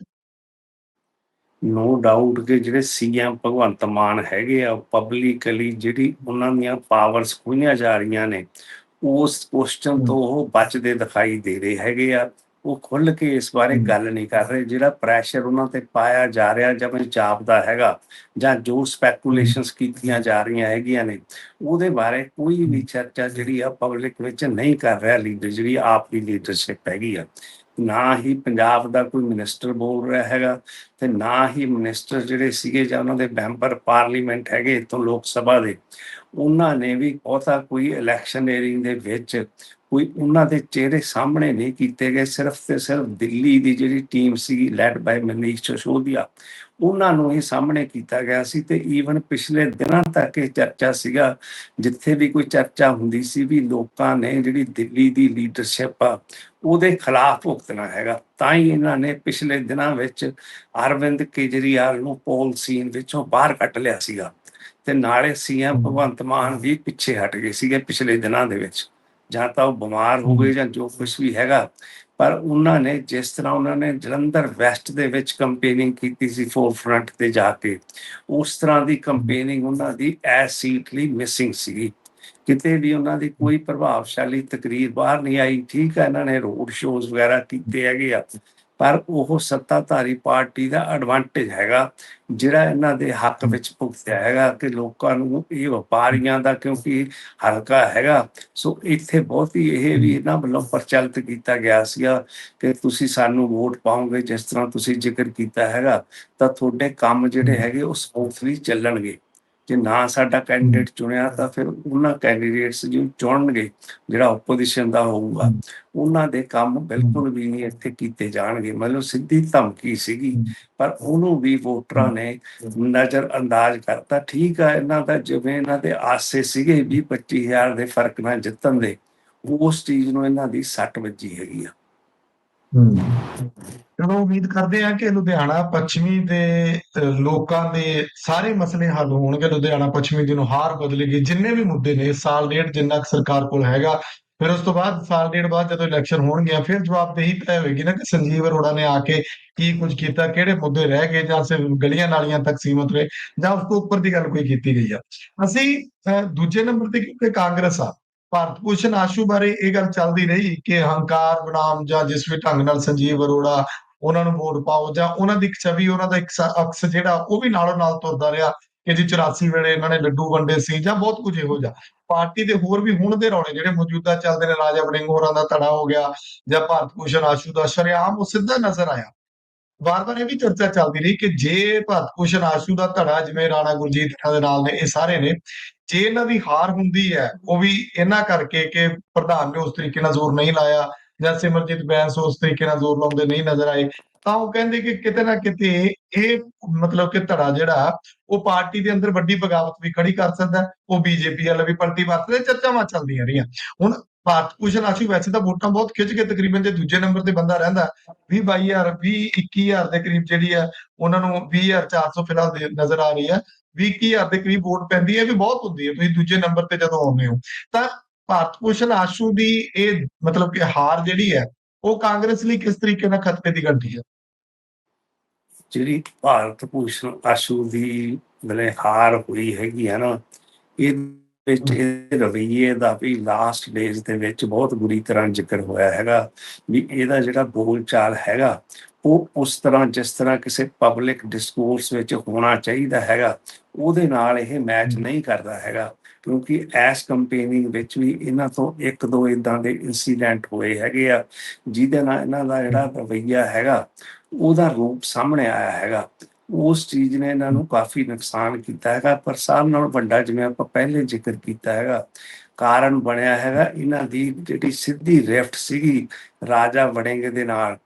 ਨੋ ਡਾਊਟ ਕਿ ਜਿਹੜੇ ਸੀਐਮ ਭਗਵੰਤ ਮਾਨ ਹੈਗੇ ਆ ਪਬਲਿਕਲੀ ਜਿਹੜੀ ਉਹਨਾਂ ਦੀਆਂ ਪਾਵਰਸ ਖੋਈਆਂ ਜਾ ਰਹੀਆਂ ਨੇ ਉਸ ਕੁਐਸਚਨ ਤੋਂ ਉਹ ਬਚਦੇ ਦਿਖਾਈ ਦੇ ਰਹੇ ਹੈਗੇ ਆ। ਉਹ ਖੁੱਲ ਕੇ ਇਸ ਬਾਰੇ। ਗੱਲ ਨਹੀਂ ਕਰ ਰਹੇ। ਜਿਹੜਾ ਪ੍ਰੈਸ਼ਰ ਉਹਨਾਂ ਤੇ ਪਾਇਆ ਜਾ ਰਿਹਾ ਜਾਂ ਮੈਨੂੰ ਜਾਪਦਾ ਹੈਗਾ ਜਾਂ ਜੋ ਸਪੈਕੂਲੇਸ਼ਨਸ ਕੀਤੀਆਂ ਜਾ ਰਹੀਆਂ ਹੈਗੀਆਂ ਨੇ ਉਹਦੇ ਬਾਰੇ ਕੋਈ ਵੀ ਚਰਚਾ ਜਿਹੜੀ ਆ ਪਬਲਿਕ ਵਿੱਚ ਨਹੀਂ ਕਰ ਰਿਹਾ ਲੀਡਰ ਜਿਹੜੀ ਆਪ ਦੀ ਲੀਡਰਸ਼ਿਪ ਹੈਗੀ ਆ। ਨਾ ਹੀ ਪੰਜਾਬ ਦਾ ਕੋਈ ਮਿਨਿਸਟਰ ਬੋਲ ਰਿਹਾ ਹੈਗਾ ਤੇ ਨਾ ਹੀ ਮਿਨਿਸਟਰ ਜਿਹੜੇ ਸੀਗੇ ਜਾਂ ਉਹਨਾਂ ਦੇ ਮੈਂਬਰ ਪਾਰਲੀਮੈਂਟ ਹੈਗੇ ਇੱਥੋਂ ਲੋਕ ਸਭਾ ਦੇ ਉਹਨਾਂ ਨੇ ਵੀ ਬਹੁਤਾ ਕੋਈ ਇਲੈਕਸ਼ਨੇਰਿੰਗ ਦੇ ਵਿੱਚ ਕੋਈ ਉਹਨਾਂ ਦੇ ਚਿਹਰੇ ਸਾਹਮਣੇ ਨਹੀਂ ਕੀਤੇ ਗਏ। ਸਿਰਫ ਤੇ ਸਿਰਫ ਦਿੱਲੀ ਦੀ ਜਿਹੜੀ ਟੀਮ ਸੀ ਲੈਡ ਬਾਈ ਮਨੀਸ਼ ਸਿਸੋਦੀਆ, ਉਹਨਾਂ ਨੂੰ ਹੀ ਸਾਹਮਣੇ ਕੀਤਾ ਗਿਆ ਸੀ ਤੇ ਈਵਨ ਪਿਛਲੇ ਦਿਨਾਂ ਤੱਕ ਇਹ ਚਰਚਾ ਸੀਗਾ, ਜਿੱਥੇ ਵੀ ਕੋਈ ਚਰਚਾ ਹੁੰਦੀ ਸੀ ਵੀ ਲੋਕਾਂ ਨੇ ਜਿਹੜੀ ਦਿੱਲੀ ਦੀ ਲੀਡਰਸ਼ਿਪ ਆ, ਉਹਦੇ ਖਿਲਾਫ ਭੁਗਤਣਾ ਹੈਗਾ। ਤਾਂ ਹੀ ਇਹਨਾਂ ਨੇ ਪਿਛਲੇ ਦਿਨਾਂ ਵਿੱਚ ਅਰਵਿੰਦ ਕੇਜਰੀਵਾਲ ਨੂੰ ਪੋਲ ਸੀਨ ਵਿੱਚੋਂ ਬਾਹਰ ਕੱਢ ਲਿਆ ਸੀਗਾ। ਤੇ ਨਾਲੇ ਸੀਐਮ ਭਗਵੰਤ ਮਾਨ ਵੀ ਪਿੱਛੇ ਹਟ ਗਏ ਸੀਗੇ ਪਿਛਲੇ ਦਿਨਾਂ ਦੇ ਵਿੱਚ। ਜਾਂ ਤਾਂ ਉਹ ਬਿਮਾਰ ਹੋ ਗਏ ਜਾਂ ਜੋ ਕੁਝ ਵੀ ਹੈਗਾ। ਪਰ ਉਹਨਾਂ ਨੇ ਜਿਸ ਤਰ੍ਹਾਂ ਉਹਨਾਂ ਨੇ ਜਲੰਧਰ ਵੈਸਟ ਦੇ ਵਿੱਚ ਕੰਪੇਨਿੰਗ ਕੀਤੀ ਸੀ ਫੋਰ ਫਰੰਟ ਤੇ ਜਾ ਕੇ ਉਸ ਤਰ੍ਹਾਂ ਦੀ ਕੰਪੇਨਿੰਗ ਉਹਨਾਂ ਦੀ ਐਸ ਸੀਟਲੀ ਮਿਸਿੰਗ ਸੀਗੀ। ਕਿਤੇ ਵੀ ਉਹਨਾਂ ਦੀ ਕੋਈ ਪ੍ਰਭਾਵਸ਼ਾਲੀ ਤਕਰੀਰ ਬਾਹਰ ਨਹੀਂ ਆਈ। ਠੀਕ ਹੈ ਇਹਨਾਂ ਨੇ ਰੋਡ ਸ਼ੋਜ਼ ਵਗੈਰਾ ਕੀਤੇ ਹੈਗੇ ਆ। ਪਰ ਉਹ ਸੱਤਾਧਾਰੀ ਪਾਰਟੀ ਦਾ ਐਡਵਾਂਟੇਜ ਹੈਗਾ ਜਿਹੜਾ ਇਹਨਾਂ ਦੇ ਹੱਕ ਵਿੱਚ ਭੁਗਤਿਆ ਹੈਗਾ ਕਿ ਲੋਕਾਂ ਨੂੰ ਇਹ ਵਪਾਰੀਆਂ ਦਾ ਕਿਉਂਕਿ ਹਲਕਾ ਹੈਗਾ ਸੋ ਇੱਥੇ ਬਹੁਤੀ ਇਹ ਵੀ ਇਹਨਾਂ ਵੱਲੋਂ ਪ੍ਰਚਲਿਤ ਕੀਤਾ ਗਿਆ ਸੀਗਾ ਕਿ ਤੁਸੀਂ ਸਾਨੂੰ ਵੋਟ ਪਾਓਗੇ ਜਿਸ ਤਰ੍ਹਾਂ ਤੁਸੀਂ ਜ਼ਿਕਰ ਕੀਤਾ ਹੈਗਾ ਤਾਂ ਤੁਹਾਡੇ ਕੰਮ ਜਿਹੜੇ ਹੈਗੇ ਉਹ ਸਮੂਥਲੀ ਚੱਲਣਗੇ। ਜੇ ਨਾ ਸਾਡਾ ਕੈਂਡੀਡੇਟ ਚੁਣਿਆ ਤਾਂ ਫਿਰ ਉਹਨਾਂ ਕੈਂਡੀਡੇਟਸ ਨੂੰ ਚੁਣਨਗੇ, ਜਿਹੜਾ ਆਪੋਜੀਸ਼ਨ ਦਾ ਹੋਊਗਾ, ਉਹਨਾਂ ਦੇ ਕੰਮ ਬਿਲਕੁਲ ਵੀ ਨਹੀਂ ਇੱਥੇ ਕੀਤੇ ਜਾਣਗੇ। ਮਤਲਬ ਸਿੱਧੀ ਧਮਕੀ ਸੀਗੀ, ਪਰ ਉਹਨੂੰ ਵੀ ਵੋਟਰਾਂ ਨੇ ਨਜ਼ਰ ਅੰਦਾਜ਼ ਕਰਤਾ। ਠੀਕ ਆ, ਇਹਨਾਂ ਦਾ ਜਿਵੇਂ ਇਹਨਾਂ ਦੇ ਆਸੇ ਸੀਗੇ 20 25000 ਦੇ ਫ਼ਰਕ ਨਾਲ ਜਿੱਤਣ ਦੇ, ਉਸ ਚੀਜ਼ ਨੂੰ ਇਹਨਾਂ ਦੀ ਸੱਟ ਵੱਜੀ ਹੈਗੀ ਆ। ਚਲੋ ਉਮੀਦ ਕਰਦੇ ਹਾਂ ਕਿ ਲੁਧਿਆਣਾ ਪੱਛਮੀ ਦੇ ਲੋਕਾਂ ਦੇ ਸਾਰੇ ਮਸਲੇ ਹੱਲ ਹੋਣਗੇ। ਲੁਧਿਆਣਾ ਪੱਛਮੀ ਦੀ ਨੁਹਾਰ ਬਦਲੇਗੀ। ਜਿੰਨੇ ਵੀ ਮੁੱਦੇ ਨੇ ਸਾਲ ਡੇਢ ਜਿੰਨਾ ਕੁ ਸਰਕਾਰ ਕੋਲ ਹੈਗਾ ਫਿਰ ਉਸ ਤੋਂ ਬਾਅਦ ਸਾਲ ਡੇਢ ਬਾਅਦ ਜਦੋਂ ਇਲੈਕਸ਼ਨ ਹੋਣਗੇ ਫਿਰ ਜਵਾਬਦੇਹੀ ਤੈਅ ਹੋਏਗੀ ਨਾ ਕਿ ਸੰਜੀਵ ਅਰੋੜਾ ਨੇ ਆ ਕੇ ਕੀ ਕੁਝ ਕੀਤਾ ਕਿਹੜੇ ਮੁੱਦੇ ਰਹਿ ਗਏ ਜਾਂ ਸਿਰਫ ਗਲੀਆਂ ਨਾਲੀਆਂ ਤੱਕ ਸੀਮਤ ਰਹੇ ਜਾਂ ਉਸ ਤੋਂ ਉੱਪਰ ਦੀ ਗੱਲ ਕੋਈ ਕੀਤੀ ਗਈ ਆ। ਅਸੀਂ ਅਹ, ਦੂਜੇ ਨੰਬਰ ਤੇ ਕਿਉਂਕਿ ਕਾਂਗਰਸ ਆ ਭਾਰਤ ਭੂਸ਼ਣ ਆਸ਼ੂ ਬਾਰੇ ਇਹ ਗੱਲ ਚੱਲਦੀ ਰਹੀ ਕਿ ਹੰਕਾਰ ਬਨਾਮ ਜਾਂ ਜਿਸ ਵੀ ਢੰਗ ਨਾਲ ਸੰਜੀਵ ਅਰੋੜਾ ਉਹਨਾਂ ਨੂੰ ਵੋਟ ਪਾਓ ਜਾਂ ਉਹਨਾਂ ਦੀ ਇੱਕ ਛਵੀ, ਉਹਨਾਂ ਦਾ ਇੱਕ ਅਕਸ ਜਿਹੜਾ, ਉਹ ਵੀ ਨਾਲੋਂ ਨਾਲ ਤੁਰਦਾ ਰਿਹਾ ਕਿ ਜੀ 84 ਵੇਲੇ ਇਹਨਾਂ ਨੇ ਲੱਡੂ ਵੰਡੇ ਸੀ ਜਾਂ ਬਹੁਤ ਕੁਝ ਇਹੋ ਜਿਹਾ। ਪਾਰਟੀ ਦੇ ਹੋਰ ਵੀ ਹੁਣ ਦੇ ਰੌਲੇ ਜਿਹੜੇ ਮੌਜੂਦਾ ਚੱਲਦੇ ਨੇ, ਰਾਜਾ ਵੜਿੰਗ ਹੋਰਾਂ ਦਾ ਧੜਾ ਹੋ ਗਿਆ ਜਾਂ ਭਾਰਤ ਭੂਸ਼ਣ ਆਸ਼ੂ ਦਾ ਸ਼ਰੇਆਮ ਉਹ ਸਿੱਧਾ ਨਜ਼ਰ ਆਇਆ। ਵਾਰ-ਵਾਰ ਇਹ ਵੀ ਚਰਚਾ ਚੱਲਦੀ ਰਹੀ ਕਿ ਜੇ ਭਾਰਤ ਭੂਸ਼ਣ ਆਸ਼ੂ ਦਾ ਧੜਾ ਜਿਵੇਂ ਰਾਣਾ ਗੁਰਜੀਤ ਦੇ ਨਾਲ ਨੇ, ਇਹ ਸਾਰੇ ਨੇ ਜੇ ਇਹਨਾਂ ਦੀ ਹਾਰ ਹੁੰਦੀ ਹੈ, ਉਹ ਵੀ ਇਹਨਾਂ ਕਰਕੇ ਕਿ ਪ੍ਰਧਾਨ ਨੇ ਉਸ ਤਰੀਕੇ ਨਾਲ ਜ਼ੋਰ ਨਹੀਂ ਲਾਇਆ ਜਾਂ ਸਿਮਰਜੀਤ ਬੈਂਸ ਉਸ ਤਰੀਕੇ ਨਾਲ ਜ਼ੋਰ ਲਾਉਂਦੇ ਨਹੀਂ ਨਜ਼ਰ ਆਏ, ਤਾਂ ਉਹ ਕਹਿੰਦੇ ਕਿ ਕਿਤੇ ਨਾ ਕਿਤੇ ਇਹ ਮਤਲਬ ਕਿ ਧੜਾ ਜਿਹੜਾ, ਉਹ ਪਾਰਟੀ ਦੇ ਅੰਦਰ ਵੱਡੀ ਬਗਾਵਤ ਵੀ ਖੜੀ ਕਰ ਸਕਦਾ ਉਹ ਬੀਜੇਪੀ ਵਾਲਾ ਵੀ ਪਲਟੀ ਵਰਤਦੇ ਚਰਚਾਵਾਂ ਚੱਲਦੀਆਂ ਰਹੀਆਂ। ਹੁਣ ਭਾਰਤ ਭੂਸ਼ਣ ਆਸ਼ੂ ਵੈਸੇ ਤਾਂ ਵੋਟਾਂ ਬਹੁਤ ਖਿੱਚ ਕੇ ਤਕਰੀਬਨ ਜੇ ਦੂਜੇ ਨੰਬਰ ਤੇ ਬੰਦਾ ਰਹਿੰਦਾ 20 22000 20 21000 ਦੇ ਕਰੀਬ ਜਿਹੜੀ ਹੈ, ਉਹਨਾਂ ਨੂੰ 20400 ਫਿਲਹਾਲ ਦੇ ਨਜ਼ਰ ਆ ਰਹੀ ਹੈ। 20 21000 ਦੇ ਕਰੀਬ ਵੋਟ ਪੈਂਦੀ ਹੈ ਵੀ ਬਹੁਤ ਹੁੰਦੀ ਹੈ। ਤੁਸੀਂ ਦੂਜੇ ਨੰਬਰ ਤੇ ਜਦੋਂ ਆਉਂਦੇ ਹੋ, ਤਾਂ ਭਾਰਤ ਭੂਸ਼ਣ ਆਸ਼ੂ ਦੀ ਇਹ ਮਤਲਬ ਕਿ ਹਾਰ ਜਿਹੜੀ ਹੈ, ਉਹ ਕਾਂਗਰਸ ਲਈ ਕਿਸ ਤਰੀਕੇ ਨਾਲ ਖਤਰੇ ਦੀ ਘੰਟੀ ਹੈ? ਜਿਹੜੀ ਭਾਰਤ ਭੂਸ਼ਣ ਆਸ਼ੂ ਦੀ ਮਤਲਬ ਹਾਰ ਹੋਈ ਹੈਗੀ ਆ ਨਾ, ਇਹ ਵਿੱਚ ਇਹ ਰਵਈਏ ਦਾ ਵੀ ਲਾਸਟ ਡੇਜ਼ ਦੇ ਵਿੱਚ ਬਹੁਤ ਬੁਰੀ ਤਰ੍ਹਾਂ ਜ਼ਿਕਰ ਹੋਇਆ ਹੈਗਾ। ਵੀ ਇਹਦਾ ਜਿਹੜਾ ਬੋਲਚਾਲ ਹੈਗਾ, ਉਹ ਉਸ ਤਰ੍ਹਾਂ ਜਿਸ ਤਰ੍ਹਾਂ ਕਿਸੇ ਪਬਲਿਕ ਡਿਸਕੋਰਸ ਵਿੱਚ ਹੋਣਾ ਚਾਹੀਦਾ ਹੈਗਾ, ਉਹਦੇ ਨਾਲ ਇਹ ਮੈਚ ਨਹੀਂ ਕਰਦਾ ਹੈਗਾ। ਕਿਉਂਕਿ ਐਸ ਕੰਪੇਨਿੰਗ ਵਿੱਚ ਵੀ ਇਹਨਾਂ ਤੋਂ ਇੱਕ ਦੋ ਇਦਾਂ ਦੇ ਇਨਸੀਡੈਂਟ ਹੋਏ ਹੈਗੇ ਆ, ਜਿਹਦੇ ਨਾਲ ਇਹਨਾਂ ਦਾ ਜਿਹੜਾ ਰਵਈਆ ਹੈਗਾ, ਉਹਦਾ ਰੂਪ ਸਾਹਮਣੇ ਆਇਆ ਹੈਗਾ। ਉਸ ਚੀਜ਼ ਨੇ ਇਹਨਾਂ ਨੂੰ ਕਾਫੀ ਨੁਕਸਾਨ ਕੀਤਾ ਹੈਗਾ, ਪਰ ਸਭ ਨਾਲੋਂ ਵੱਡਾ ਜਿਵੇਂ ਆਪਾਂ ਪਹਿਲੇ ਜ਼ਿਕਰ ਕੀਤਾ ਹੈਗਾ, ਕਾਰਨ ਬਣਿਆ ਹੈਗਾ, ਇਹਨਾਂ ਦੀ ਜਿਹੜੀ ਸਿੱਧੀ ਰਿਫਟ ਸੀਗੀ ਰਾਜਾ ਵੜਿੰਗ ਦੇ ਨਾਲ,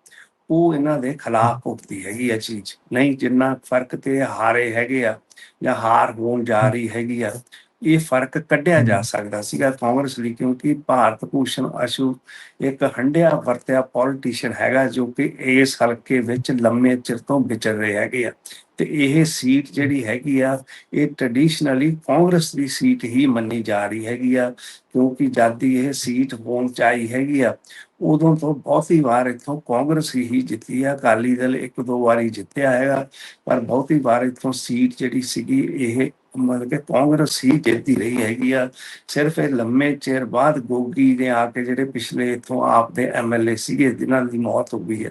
ਉਹ ਇਹਨਾਂ ਦੇ ਖਿਲਾਫ ਉੱਠਦੀ ਹੈਗੀ ਆ ਚੀਜ਼। ਨਹੀਂ, ਜਿੰਨਾ ਫ਼ਰਕ ਤੇ ਹਾਰੇ ਹੈਗੇ ਆ ਜਾਂ ਹਾਰ ਹੋਣ ਜਾ ਰਹੀ ਹੈਗੀ ਆ ਇਹ ਫ਼ਰਕ ਕੱਢਿਆ ਜਾ ਸਕਦਾ ਸੀਗਾ ਕਾਂਗਰਸ ਲਈ ਕਿਉਂਕਿ ਭਾਰਤ ਭੂਸ਼ਣ ਅਸ਼ੂ ਇੱਕ ਹੰਡਿਆ ਵਰਤਿਆ ਪੋਲੀਟੀਸ਼ੀਅਨ ਹੈਗਾ ਜੋ ਕਿ ਇਸ ਹਲਕੇ ਵਿੱਚ ਲੰਮੇ ਚਿਰ ਤੋਂ ਵਿਚਰ ਰਹੇ ਹੈਗੇ ਆ। ਤੇ ਇਹ ਸੀਟ ਜਿਹੜੀ ਹੈਗੀ ਆ ਇਹ ਟ੍ਰੈਡੀਸ਼ਨਲੀ ਕਾਂਗਰਸ ਦੀ ਸੀਟ ਹੀ ਮੰਨੀ ਜਾ ਰਹੀ ਹੈਗੀ ਆ ਕਿਉਂਕਿ ਜਦ ਦੀ ਇਹ ਸੀਟ ਹੋਣ ਚਾਹੀ ਹੈਗੀ ਆ ਉਦੋਂ ਤੋਂ ਬਹੁਤੀ ਵਾਰ ਇੱਥੋਂ ਕਾਂਗਰਸ ਹੀ ਹੀ ਜਿੱਤੀ ਆ। ਅਕਾਲੀ ਦਲ ਇੱਕ ਦੋ ਵਾਰੀ ਜਿੱਤਿਆ ਹੈਗਾ ਪਰ ਬਹੁਤੀ ਵਾਰ ਇੱਥੋਂ ਸੀਟ ਜਿਹੜੀ ਸੀਗੀ ਇਹ ਮਤਲਬ ਕਿ ਕਾਂਗਰਸ ਹੀ ਜਿੱਤੀ ਰਹੀ ਹੈਗੀ ਆ। ਸਿਰਫ ਇਹ ਲੰਮੇ ਚਿਰ ਬਾਅਦ ਗੋਗੀ ਨੇ ਆ ਕੇ ਜਿਹੜੇ ਪਿਛਲੇ ਇੱਥੋਂ ਆਪ ਦੇ ਐਮਐਲਏ ਸੀਗੇ, ਜਿਨ੍ਹਾਂ ਦੀ ਮੌਤ ਹੋ ਗਈ ਹੈ,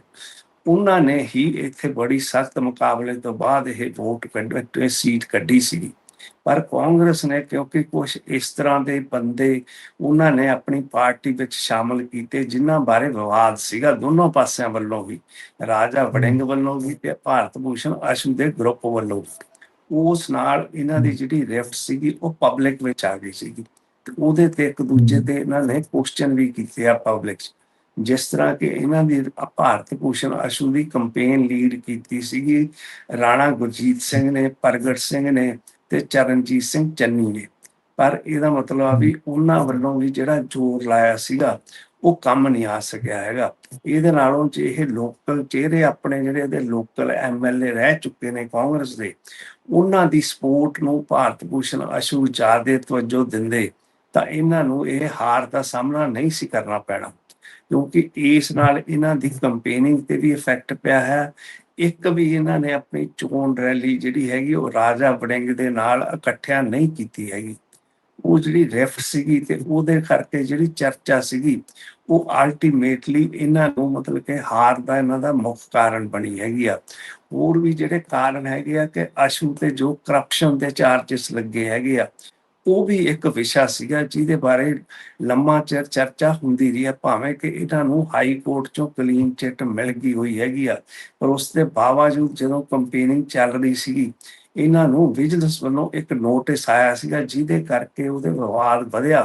ਉਹਨਾਂ ਨੇ ਹੀ ਇੱਥੇ ਬੜੀ ਸਖਤ ਮੁਕਾਬਲੇ ਤੋਂ ਬਾਅਦ ਇਹ ਵੋਟ ਕੱਢ ਸੀਟ ਕੱਢੀ ਸੀ ਪਰ ਕਾਂਗਰਸ ਨੇ ਕਿਉਂਕਿ ਕੁਝ ਇਸ ਤਰ੍ਹਾਂ ਦੇ ਬੰਦੇ ਉਹਨਾਂ ਨੇ ਆਪਣੀ ਪਾਰਟੀ ਵਿੱਚ ਸ਼ਾਮਲ ਕੀਤੇ, ਜਿਨ੍ਹਾਂ ਬਾਰੇ ਵਿਵਾਦ ਸੀਗਾ ਦੋਨੋਂ ਪਾਸਿਆਂ ਵੱਲੋਂ ਵੀ, ਰਾਜਾ ਵੜਿੰਗ ਵੱਲੋਂ ਵੀ ਤੇ ਭਾਰਤ ਭੂਸ਼ਣ ਅਸ਼ਮ ਦੇ ਗਰੁੱਪ ਵੱਲੋਂ ਵੀ। ਉਸ ਨਾਲ ਇਹਨਾਂ ਦੀ ਜਿਹੜੀ ਰਿਫਟ ਸੀਗੀ ਉਹ ਪਬਲਿਕ ਵਿੱਚ ਆ ਗਈ ਸੀਗੀ। ਤੇ ਉਹਦੇ ਤੇ ਇੱਕ ਦੂਜੇ ਤੇ ਇਹਨਾਂ ਨੇ ਕੁਐਸਚਨ ਵੀ ਕੀਤੇ ਆ ਪਬਲਿਕ ਜਿਸ ਤਰ੍ਹਾਂ ਕਿ ਇਹਨਾਂ ਦੀ ਭਾਰਤ ਭੂਸ਼ਣ ਅਸ਼ੂ ਦੀ ਕੰਪੇਨ ਲੀਡ ਕੀਤੀ ਸੀਗੀ ਰਾਣਾ ਗੁਰਜੀਤ ਸਿੰਘ ਨੇ ਪ੍ਰਗਟ ਸਿੰਘ ਨੇ ਤੇ ਚਰਨਜੀਤ ਸਿੰਘ ਚੰਨੀ ਨੇ। ਪਰ ਇਹਦਾ ਮਤਲਬ ਆ ਵੀ ਉਹਨਾਂ ਵੱਲੋਂ ਵੀ ਜਿਹੜਾ ਜ਼ੋਰ ਲਾਇਆ ਸੀਗਾ ਉਹ ਕੰਮ ਨਹੀਂ ਆ ਸਕਿਆ ਹੈਗਾ। ਇਹਦੇ ਨਾਲੋਂ ਜੇ ਇਹ ਲੋਕਲ ਚਿਹਰੇ ਆਪਣੇ ਜਿਹੜੇ ਇਹਦੇ ਲੋਕਲ ਐਮਐਲਏ ਰਹਿ ਚੁੱਕੇ ਨੇ ਕਾਂਗਰਸ ਦੇ, ਉਹਨਾਂ ਦੀ ਸਪੋਰਟ ਨੂੰ ਭਾਰਤ ਭੂਸ਼ਣ ਅਸ਼ੂ ਜ਼ਿਆਦੇ ਤਵੱਜੋ ਦਿੰਦੇ, ਤਾਂ ਇਹਨਾਂ ਨੂੰ ਇਹ ਹਾਰ ਦਾ ਸਾਹਮਣਾ ਨਹੀਂ ਸੀ ਕਰਨਾ ਪੈਣਾ। ਕਿਉਂਕਿ ਇਸ ਨਾਲ ਇਹਨਾਂ ਦੀ ਕੰਪੇਨਿੰਗ ਤੇ ਵੀ ਇਫੈਕਟ ਪਿਆ ਹੈ। ਇੱਕ ਵੀ ਇਹਨਾਂ ਨੇ ਆਪਣੀ ਚੋਣ ਰੈਲੀ ਜਿਹੜੀ ਹੈਗੀ, ਉਹ ਰਾਜਾ ਵੜਿੰਗ ਦੇ ਨਾਲ ਇਕੱਠਿਆਂ ਨਹੀਂ ਕੀਤੀ ਹੈਗੀ। ਉਹ ਜਿਹੜੀ ਰੈਫ ਸੀਗੀ ਤੇ ਉਹਦੇ ਕਰਕੇ ਜਿਹੜੀ ਚਰਚਾ ਸੀਗੀ, ਉਹ ਅਲਟੀਮੇਟਲੀ ਇਹਨਾਂ ਨੂੰ ਮਤਲਬ ਕਿ ਹਾਰ ਦਾ ਇਹਨਾਂ ਦਾ ਮੁੱਖ ਕਾਰਨ ਬਣੀ ਹੈਗੀ ਆ। ਹੋਰ ਵੀ ਜਿਹੜੇ ਕਾਰਨ ਹੈਗੇ ਆ ਕਿ ਅਸ਼ੂ ਤੇ ਜੋ ਕਰਪਸ਼ਨ ਦੇ ਚਾਰजेस ਲੱਗੇ ਹੈਗੇ ਆ, ਉਹ ਵੀ ਇੱਕ ਵਿਸ਼ਾ ਸੀਗਾ ਜਿਹਦੇ ਬਾਰੇ ਲੰਮਾ ਚਿਰ ਚਰਚਾ ਹੁੰਦੀ ਰਹੀ ਹੈ ਭਾਵੇਂ ਕਿ ਇਹਨਾਂ ਨੂੰ ਹਾਈ ਕੋਰਟ ਚੋਂ ਕਲੀਨ ਚਿੱਟ ਮਿਲ ਗਈ ਹੋਈ ਹੈਗੀ ਆ, ਪਰ ਉਸ ਦੇ ਬਾਵਜੂਦ ਜਦੋਂ ਕੰਪੇਨਿੰਗ ਚੱਲ ਰਹੀ ਸੀਗੀ ਇਹਨਾਂ ਨੂੰ ਵਿਜੀਲੈਂਸ ਵੱਲੋਂ ਇੱਕ ਨੋਟਿਸ ਆਇਆ ਸੀਗਾ ਜਿਹਦੇ ਕਰਕੇ ਉਹਦੇ ਵਿਵਾਦ ਵਧਿਆ।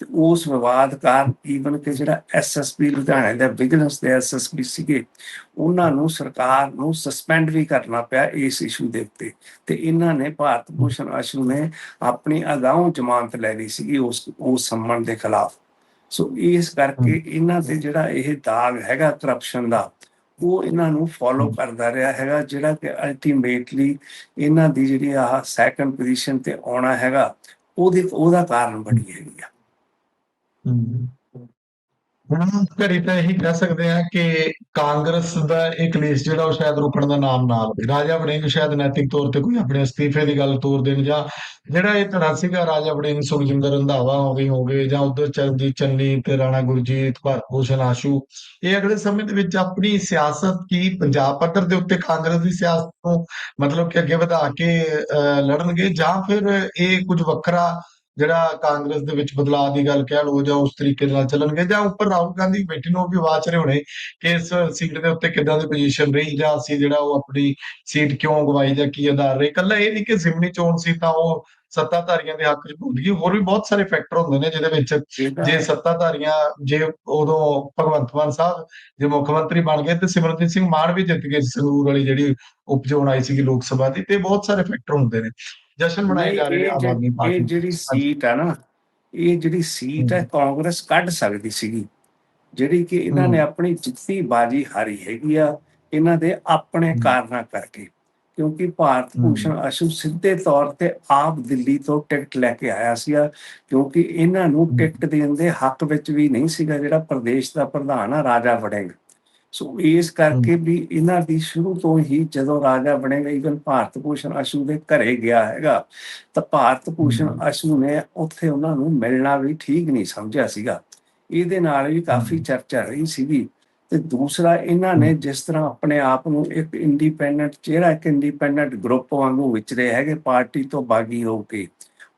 ਤੇ ਉਸ ਵਿਵਾਦ ਕਾਰਨ ਈਵਨ ਕਿ ਜਿਹੜਾ ਐਸਐਸਪੀ ਲੁਧਿਆਣਾ ਦਾ ਵਿਜੀਲੈਂਸ ਦੇ ਐਸਐਸਪੀ ਸੀਗੇ ਉਹਨਾਂ ਨੂੰ ਸਰਕਾਰ ਨੂੰ ਸਸਪੈਂਡ ਵੀ ਕਰਨਾ ਪਿਆ ਇਸ ਇਸ਼ੂ ਦੇ ਉੱਤੇ। ਤੇ ਇਹਨਾਂ ਨੇ ਭਾਰਤ ਭੂਸ਼ਣ ਅਸ਼ੂ ਨੇ ਆਪਣੀ ਅਗਾਊਂ ਜ਼ਮਾਨਤ ਲੈ ਲਈ ਸੀਗੀ ਉਸ ਉਸ ਸੰਮਨ ਦੇ ਖਿਲਾਫ। ਸੋ ਇਸ ਕਰਕੇ ਇਹਨਾਂ ਤੇ ਜਿਹੜਾ ਇਹ ਦਾਗ ਹੈਗਾ ਕਰਪਸ਼ਨ ਦਾ ਉਹ ਇਹਨਾਂ ਨੂੰ ਫੋਲੋ ਕਰਦਾ ਰਿਹਾ ਹੈਗਾ ਜਿਹੜਾ ਕਿ ਅਲਟੀਮੇਟਲੀ ਇਹਨਾਂ ਦੀ ਜਿਹੜੀ ਆਹ ਸੈਕੰਡ ਪੋਜੀਸ਼ਨ ਤੇ ਆਉਣਾ ਹੈਗਾ ਉਹਦੇ ਉਹਦਾ ਕਾਰਨ ਬਣੀ ਹੈਗੀ ਆ। ਹੁਣ ਘੜੀ ਤਾਂ ਇਹੀ ਕਹਿ ਸਕਦੇ ਆ ਕਿ ਕਾਂਗਰਸ ਦਾ ਇਹ ਕਲੇਸ਼ ਜਿਹੜਾ ਉਹ ਸ਼ਾਇਦ ਰੁਕਣ ਦਾ ਨਾਮ ਨਾ ਲਵੇ। ਰਾਜਾ ਵੜਿੰਗ ਸ਼ਾਇਦ ਨੈਤਿਕ ਤੌਰ ਤੇ ਕੋਈ ਆਪਣੇ ਅਸਤੀਫੇ ਦੀ ਗੱਲ ਤੋਰ ਦੇਣ ਜਾਂ ਜਿਹੜਾ ਇਹ ਧੜਾ ਸੀਗਾ ਰਾਜਾ ਵੜਿੰਗ ਸੁਖਜਿੰਦਰ ਰੰਧਾਵਾ ਹੋ ਗਈ ਹੋ ਗਏ ਜਾਂ ਉਧਰ ਚਰਨਜੀਤ ਚੰਨੀ ਤੇ ਰਾਣਾ ਗੁਰਜੀਤ ਭਾਰਤ ਭੂਸ਼ਣ ਆਸ਼ੂ। ਇਹ ਅਗਲੇ ਸਮੇਂ ਦੇ ਵਿੱਚ ਆਪਣੀ ਸਿਆਸਤ ਕੀ ਪੰਜਾਬ ਪੱਧਰ ਦੇ ਉੱਤੇ ਕਾਂਗਰਸ ਦੀ ਸਿਆਸਤ ਨੂੰ ਮਤਲਬ ਕਿ ਅੱਗੇ ਵਧਾ ਕੇ ਅਹ, ਲੜਨਗੇ ਜਾਂ ਫਿਰ ਇਹ ਕੁਝ ਵੱਖਰਾ ਜਿਹੜਾ ਕਾਂਗਰਸ ਦੇ ਵਿੱਚ ਬਦਲਾਅ ਦੀ ਗੱਲ ਕਹਿ ਲਓ ਜਾਂ ਉਸ ਤਰੀਕੇ ਨਾਲ ਚੱਲਣਗੇ ਜਾਂ ਉੱਪਰ ਰਾਹੁਲ ਗਾਂਧੀ ਬੈਠੇ ਨੂੰ ਵੀ ਆਵਾਜ਼ ਰਹੇ ਹੋਣੇ ਕਿ ਇਸ ਸੀਟ ਦੇ ਉੱਤੇ ਕਿੱਦਾਂ ਦੀ ਪੋਜੀਸ਼ਨ ਰਹੀ ਜਾਂ ਅਸੀਂ ਜਿਹੜਾ ਉਹ ਆਪਣੀ ਸੀਟ ਕਿਉਂ ਗਵਾਈ ਜਾਂ ਕੀ ਆਧਾਰ ਰਹੇ। ਇਕੱਲਾ ਇਹ ਨਹੀਂ ਕਿ ਜ਼ਿਮਨੀ ਚੋਣ ਸੀ ਤਾਂ ਉਹ ਸੱਤਾਧਾਰੀਆਂ ਦੇ ਹੱਕ 'ਚ ਭੁੱਲ ਗਈ ਹੋਰ ਵੀ ਬਹੁਤ ਸਾਰੇ ਫੈਕਟਰ ਹੁੰਦੇ ਨੇ ਜਿਹਦੇ ਵਿੱਚ ਜੇ ਸੱਤਾਧਾਰੀਆਂ ਜੇ ਉਦੋਂ ਭਗਵੰਤ ਮਾਨ ਸਾਹਿਬ ਜੇ ਮੁੱਖ ਮੰਤਰੀ ਬਣ ਗਏ ਤੇ ਸਿਮਰਨਜੀਤ ਸਿੰਘ ਮਾਨ ਵੀ ਜਿੱਤ ਗਏ ਸੀ ਸੰਗਰੂਰ ਵਾਲੀ ਜਿਹੜੀ ਉਪਚੋਣ ਆਈ ਸੀਗੀ ਲੋਕ ਸਭਾ ਦੀ ਤੇ ਬਹੁਤ ਸਾਰੇ ਫੈਕਟਰ ਹੁੰਦੇ ਨੇ। ਜਸ਼ਨ ਮਨਾਏ ਜਾ ਰਹੇ ਇਹ ਆਮ ਆਦਮੀ ਇਹ ਪਾਰਟੀ ਜਿਹੜੀ ਸੀਟ ਹੈ ਨਾ ਇਹ ਜਿਹੜੀ ਸੀਟ ਹੈ। ਕਾਂਗਰਸ ਕੱਢ ਸਕਦੀ ਸੀਗੀ ਜਿਹੜੀ ਕਿ ਇਹਨਾਂ ਨੇ। ਆਪਣੀ ਜਿੱਤੀ ਬਾਜੀ ਹਾਰੀ ਹੈਗੀ ਆ ਇਹਨਾਂ ਦੇ ਆਪਣੇ। ਕਾਰਨਾਂ ਕਰਕੇ ਕਿਉਂਕਿ ਭਾਰਤ। ਭੂਸ਼ਣ ਅਸ਼ੂ ਸਿੱਧੇ ਤੌਰ ਤੇ ਆਪ ਦਿੱਲੀ ਤੋਂ ਟਿਕਟ ਲੈ ਕੇ ਆਇਆ ਸੀਗਾ ਕਿਉਂਕਿ ਇਹਨਾਂ ਨੂੰ। ਟਿਕਟ ਦੇਣ ਦੇ ਹੱਕ ਵਿੱਚ ਵੀ ਨਹੀਂ ਸੀਗਾ ਜਿਹੜਾ ਪ੍ਰਦੇਸ਼ ਦਾ ਪ੍ਰਧਾਨ ਆ ਰਾਜਾ ਵੜਿੰਗ ਸੋ ਇਸ ਕਰਕੇ ਵੀ ਇਹਨਾਂ ਦੀ ਸ਼ੁਰੂ ਤੋਂ ਹੀ ਜਦੋਂ ਰਾਜਾ ਬਣੇਗਾ ਇਵਨ ਭਾਰਤ ਭੂਸ਼ਣ ਅਸ਼ੂ ਦੇ ਘਰੇ ਗਿਆ ਹੈਗਾ ਤਾਂ ਭਾਰਤ ਭੂਸ਼ਣ। ਅਸ਼ੂ ਨੇ ਉੱਥੇ ਉਹਨਾਂ ਨੂੰ ਮਿਲਣਾ ਵੀ ਠੀਕ ਨਹੀਂ ਸਮਝਿਆ ਸੀਗਾ ਇਹਦੇ ਨਾਲ ਵੀ ਕਾਫੀ। ਚਰਚਾ ਰਹੀ ਸੀਗੀ ਤੇ ਦੂਸਰਾ ਇਹਨਾਂ ਨੇ ਜਿਸ ਤਰ੍ਹਾਂ ਆਪਣੇ ਆਪ ਨੂੰ ਇੱਕ ਇੰਡੀਪੈਂਡੈਂਟ ਚਿਹਰਾ ਇੱਕ ਇੰਡੀਪੈਂਡੈਂਟ ਗਰੁੱਪ ਵਾਂਗੂ ਵਿਚਰੇ ਹੈਗੇ ਪਾਰਟੀ ਤੋਂ ਬਾਗੀ ਹੋ ਕੇ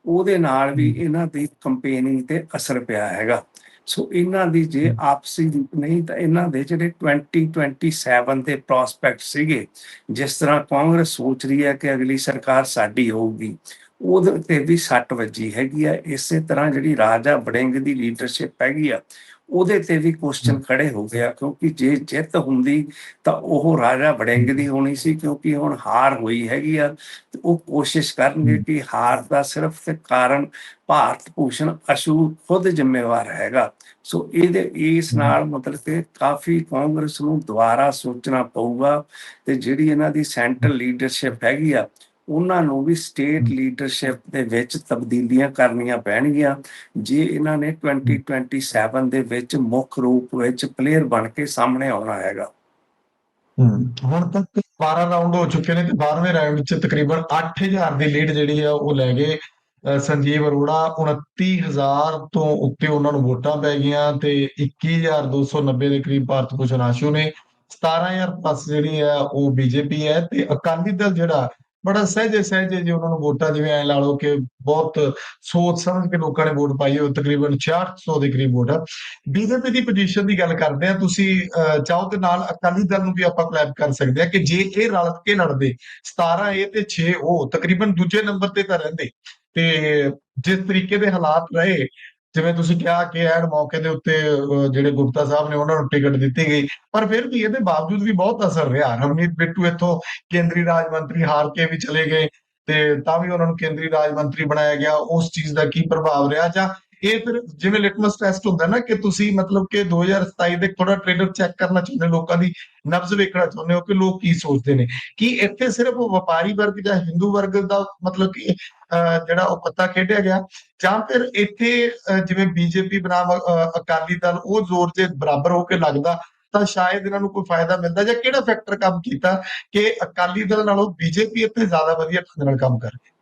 ਉਹਦੇ ਨਾਲ ਵੀ। ਇਹਨਾਂ ਦੀ ਕੰਪੇਨਿੰਗ ਤੇ ਅਸਰ ਪਿਆ ਹੈਗਾ ਸੋ ਇਹਨਾਂ ਦੀ ਜੇ ਆਪਸੀ ਨਹੀਂ ਤਾਂ ਇਹਨਾਂ ਦੇ ਜਿਹੜੇ 2027 ਦੇ ਪ੍ਰੋਸਪੈਕਟ ਸੀਗੇ ਜਿਸ ਤਰ੍ਹਾਂ ਕਾਂਗਰਸ ਸੋਚ ਰਹੀ ਹੈ ਕਿ ਅਗਲੀ ਸਰਕਾਰ ਸਾਡੀ ਹੋਊਗੀ ਉਹਦੇ ਤੇ ਵੀ ਸੱਟ ਵੱਜੀ ਹੈਗੀ ਆ। ਇਸੇ ਤਰ੍ਹਾਂ ਜਿਹੜੀ ਰਾਜਾ ਵੜਿੰਗ ਦੀ ਲੀਡਰਸ਼ਿਪ ਹੈਗੀ ਆ ਉਹਦੇ ਤੇ ਵੀ ਕੁਐਸਚਨ ਖੜੇ ਹੋ ਗਿਆ ਕਿਉਂਕਿ ਜੇ ਜਿੱਤ ਹੁੰਦੀ ਤਾਂ ਉਹ ਰਾਜਾ ਵੜਿੰਗ ਦੀ ਹੋਣੀ ਸੀ ਕਿਉਂਕਿ ਹੁਣ ਹਾਰ ਹੋਈ ਹੈਗੀ ਆ। ਤੇ ਉਹ ਕੋਸ਼ਿਸ਼ ਕਰਨਗੇ ਕਿ ਹਾਰ ਦਾ ਸਿਰਫ ਤੇ ਕਾਰਨ ਭਾਰਤ ਭੂਸ਼ਣ ਅਸ਼ੂ ਖੁਦ ਜ਼ਿੰਮੇਵਾਰ ਹੈਗਾ। ਸੋ ਇਹਦੇ ਇਸ ਨਾਲ ਮਤਲਬ ਕਿ ਕਾਫੀ ਕਾਂਗਰਸ ਨੂੰ ਦੁਬਾਰਾ ਸੋਚਣਾ ਪਊਗਾ ਤੇ ਜਿਹੜੀ ਇਹਨਾਂ ਦੀ ਸੈਂਟਰਲ ਲੀਡਰਸ਼ਿਪ ਹੈਗੀ ਆ ਉਹਨਾਂ ਨੂੰ ਵੀ ਸਟੇਟ ਲੀਡਰਸ਼ਿਪ ਦੇ ਵਿੱਚ ਤਬਦੀਲੀਆਂ ਕਰਨੀਆਂ ਪੈਣਗੀਆਂ। ਜੇ ਇਹਨਾਂ ਨੇ 2027 ਦੇ ਵਿੱਚ ਮੁੱਖ ਰੂਪ ਵਿੱਚ ਪਲੇਅਰ ਬਣ ਕੇ ਸਾਹਮਣੇ ਆਉਣਾ ਹੈਗਾ। ਹੁਣ ਤੱਕ 12 ਰਾਉਂਡ ਹੋ ਚੁੱਕੇ ਨੇ ਤੇ 12ਵੇਂ ਰਾਉਂਡ ਵਿੱਚ ਤਕਰੀਬਨ 8000 ਦੀ ਲੀਡ ਜਿਹੜੀ ਆ ਉਹ ਲੈ ਗਏ। ਸੰਜੀਵ ਅਰੋੜਾ 29000 ਤੋਂ ਉੱਤੇ ਉਹਨਾਂ ਨੂੰ ਵੋਟਾਂ ਪੈ ਗਈਆਂ ਤੇ 21290 ਦੇ ਕਰੀਬ ਭਾਰਤ ਭੂਸ਼ਣ ਆਸ਼ੂ ਨੇ। 17000 ਪਲੱਸ ਜਿਹੜੀ ਆ ਉਹ ਬੀਜੇਪੀ ਹੈ ਤੇ ਅਕਾਲੀ ਦਲ ਜਿਹੜਾ ਬੜਾ ਸਹਿਜੇ ਸਹਿਜੇ ਜੀ ਉਹਨਾਂ ਨੂੰ ਵੋਟਾਂ ਜਿਵੇਂ ਐ ਲਾ ਲਓ ਕਿ ਬਹੁਤ ਸੋਚ ਸਮਝ ਕੇ ਲੋਕਾਂ ਨੇ ਵੋਟ ਪਾਈ ਉਹ ਤਕਰੀਬਨ 6600 ਦੇ ਕਰੀਬ ਵੋਟ ਆ। ਬੀਜੇਪੀ ਦੀ ਪੋਜੀਸ਼ਨ ਦੀ ਗੱਲ ਕਰਦੇ ਆ ਤੁਸੀਂ ਅਹ, ਚਾਹੋ ਤੇ ਨਾਲ ਅਕਾਲੀ ਦਲ ਨੂੰ ਵੀ ਆਪਾਂ ਕਲੈਪ ਕਰ ਸਕਦੇ ਆ ਕਿ ਜੇ ਇਹ ਰਲ ਕੇ ਲੜਦੇ 17 ਇਹ ਤੇ 6 ਉਹ ਤਕਰੀਬਨ ਦੂਜੇ ਨੰਬਰ ਤੇ ਤਾਂ ਰਹਿੰਦੇ। ਤੇ ਜਿਸ ਤਰੀਕੇ ਦੇ ਹਾਲਾਤ ਰਹੇ ਜਿਵੇਂ ਤੁਸੀਂ ਕਿਹਾ ਕਿ ਐਡ ਮੌਕੇ ਦੇ ਉੱਤੇ ਜਿਹੜੇ ਗੁਪਤਾ ਸਾਹਿਬ ਨੇ ਉਹਨਾਂ ਨੂੰ ਟਿਕਟ ਦਿੱਤੀ ਗਈ, ਪਰ ਫਿਰ ਵੀ ਇਹਦੇ ਬਾਵਜੂਦ ਵੀ ਬਹੁਤ ਅਸਰ ਰਿਹਾ। ਰਵਨੀਤ ਬਿੱਟੂ ਇੱਥੋਂ ਕੇਂਦਰੀ ਰਾਜ ਮੰਤਰੀ ਹਾਰ ਕੇ ਵੀ ਚਲੇ ਗਏ ਤੇ ਤਾਂ ਵੀ ਉਹਨਾਂ ਨੂੰ ਕੇਂਦਰੀ ਰਾਜ ਮੰਤਰੀ ਬਣਾਇਆ ਗਿਆ। ਉਸ ਚੀਜ਼ ਦਾ ਕੀ ਪ੍ਰਭਾਵ ਰਿਹਾ ਜਾਂ ਇਹ ਫਿਰ ਜਿਵੇਂ ਲਿਟਮਸ ਟੈਸਟ ਹੁੰਦਾ ਨਾ ਕਿ ਤੁਸੀਂ ਮਤਲਬ ਕਿ 2027 ਦੇ ਥੋੜਾ ਟ੍ਰੇਲਰ ਚੈੱਕ ਕਰਨਾ ਚਾਹੁੰਦੇ ਲੋਕਾਂ ਦੀ ਨਬਜ਼ ਵੇਖਣਾ ਚਾਹੁੰਦੇ ਹੋ ਕਿ ਲੋਕ ਕੀ ਸੋਚਦੇ ਨੇ। ਕੀ ਇੱਥੇ ਸਿਰਫ ਵਪਾਰੀ ਵਰਗ ਜਾਂ ਹਿੰਦੂ ਵਰਗ ਦਾ ਮਤਲਬ ਕਿ ਜਿਹੜਾ ਉਹ ਪੱਤਾ ਖੇਡਿਆ ਗਿਆ? ਜਾਂ ਫਿਰ ਇੱਥੇ ਜਿਵੇਂ ਬੀਜੇਪੀ ਬਨਾਮ ਅਕਾਲੀ ਦਲ, ਉਹ ਜ਼ੋਰ ਦੇ ਬਰਾਬਰ ਹੋ ਕੇ ਲੱਗਦਾ, ਤਾਂ ਸ਼ਾਇਦ ਇਹਨਾਂ ਨੂੰ ਕੋਈ ਫਾਇਦਾ ਮਿਲਦਾ? ਜਾਂ ਕਿਹੜਾ ਫੈਕਟਰ ਕੰਮ ਕੀਤਾ ਕਿ ਅਕਾਲੀ ਦਲ ਨਾਲੋਂ ਬੀਜੇਪੀ ਇੱਥੇ ਜ਼ਿਆਦਾ ਵਧੀਆ ਢੰਗ ਨਾਲ ਕੰਮ ਕਰ ਰਹੀ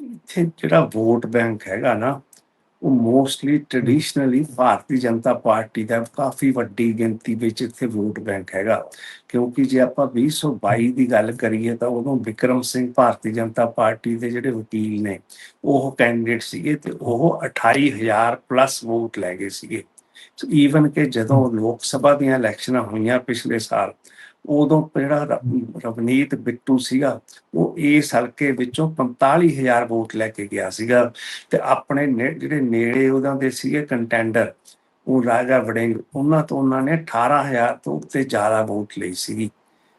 ਇੱਥੇ ਜਿਹੜਾ ਵੋਟ ਬੈਂਕ ਹੈਗਾ ਨਾ ਉਹ mostly traditionally Bharatiya Janata Party ਦਾ ਕਾਫੀ ਵੱਡੀ ਗਿਣਤੀ ਵਿੱਚ ਇੱਥੇ ਵੋਟ ਬੈਂਕ ਹੈਗਾ। ਕਿਉਂਕਿ ਜੇ ਆਪਾਂ 2022 ਦੀ ਗੱਲ ਕਰੀਏ ਤਾਂ ਉਦੋਂ ਵਿਕਰਮ ਸਿੰਘ ਭਾਰਤੀ ਜਨਤਾ ਪਾਰਟੀ ਦੇ ਜਿਹੜੇ ਵਕੀਲ ਨੇ, ਉਹ ਕੈਂਡੀਡੇਟ ਸੀਗੇ ਤੇ ਉਹ 28000 ਪਲੱਸ ਵੋਟ ਲੈ ਗਏ ਸੀਗੇ। ਸੋ ਈਵਨ ਕਿ ਜਦੋਂ ਲੋਕ ਸਭਾ ਦੀਆਂ ਇਲੈਕਸ਼ਨਾਂ ਹੋਈਆਂ ਪਿਛਲੇ ਸਾਲ ਉਦੋਂ ਜਿਹੜਾ ਰਵਨੀਤ ਬਿੱਟੂ ਸੀਗਾ, ਉਹ ਇਸ ਹਲਕੇ ਵਿੱਚੋਂ 45000 ਵੋਟ ਲੈ ਕੇ ਗਿਆ ਸੀਗਾ ਤੇ ਆਪਣੇ ਨੇ- ਜਿਹੜੇ ਨੇੜੇ ਉਹਨਾਂ ਦੇ ਸੀਗੇ ਕੰਟੈਂਡਰ ਉਹ ਰਾਜਾ ਵੜਿੰਗ, ਉਹਨਾਂ ਤੋਂ ਉਹਨਾਂ ਨੇ 18000 ਤੋਂ ਉੱਤੇ ਜ਼ਿਆਦਾ ਵੋਟ ਲਈ ਸੀਗੀ।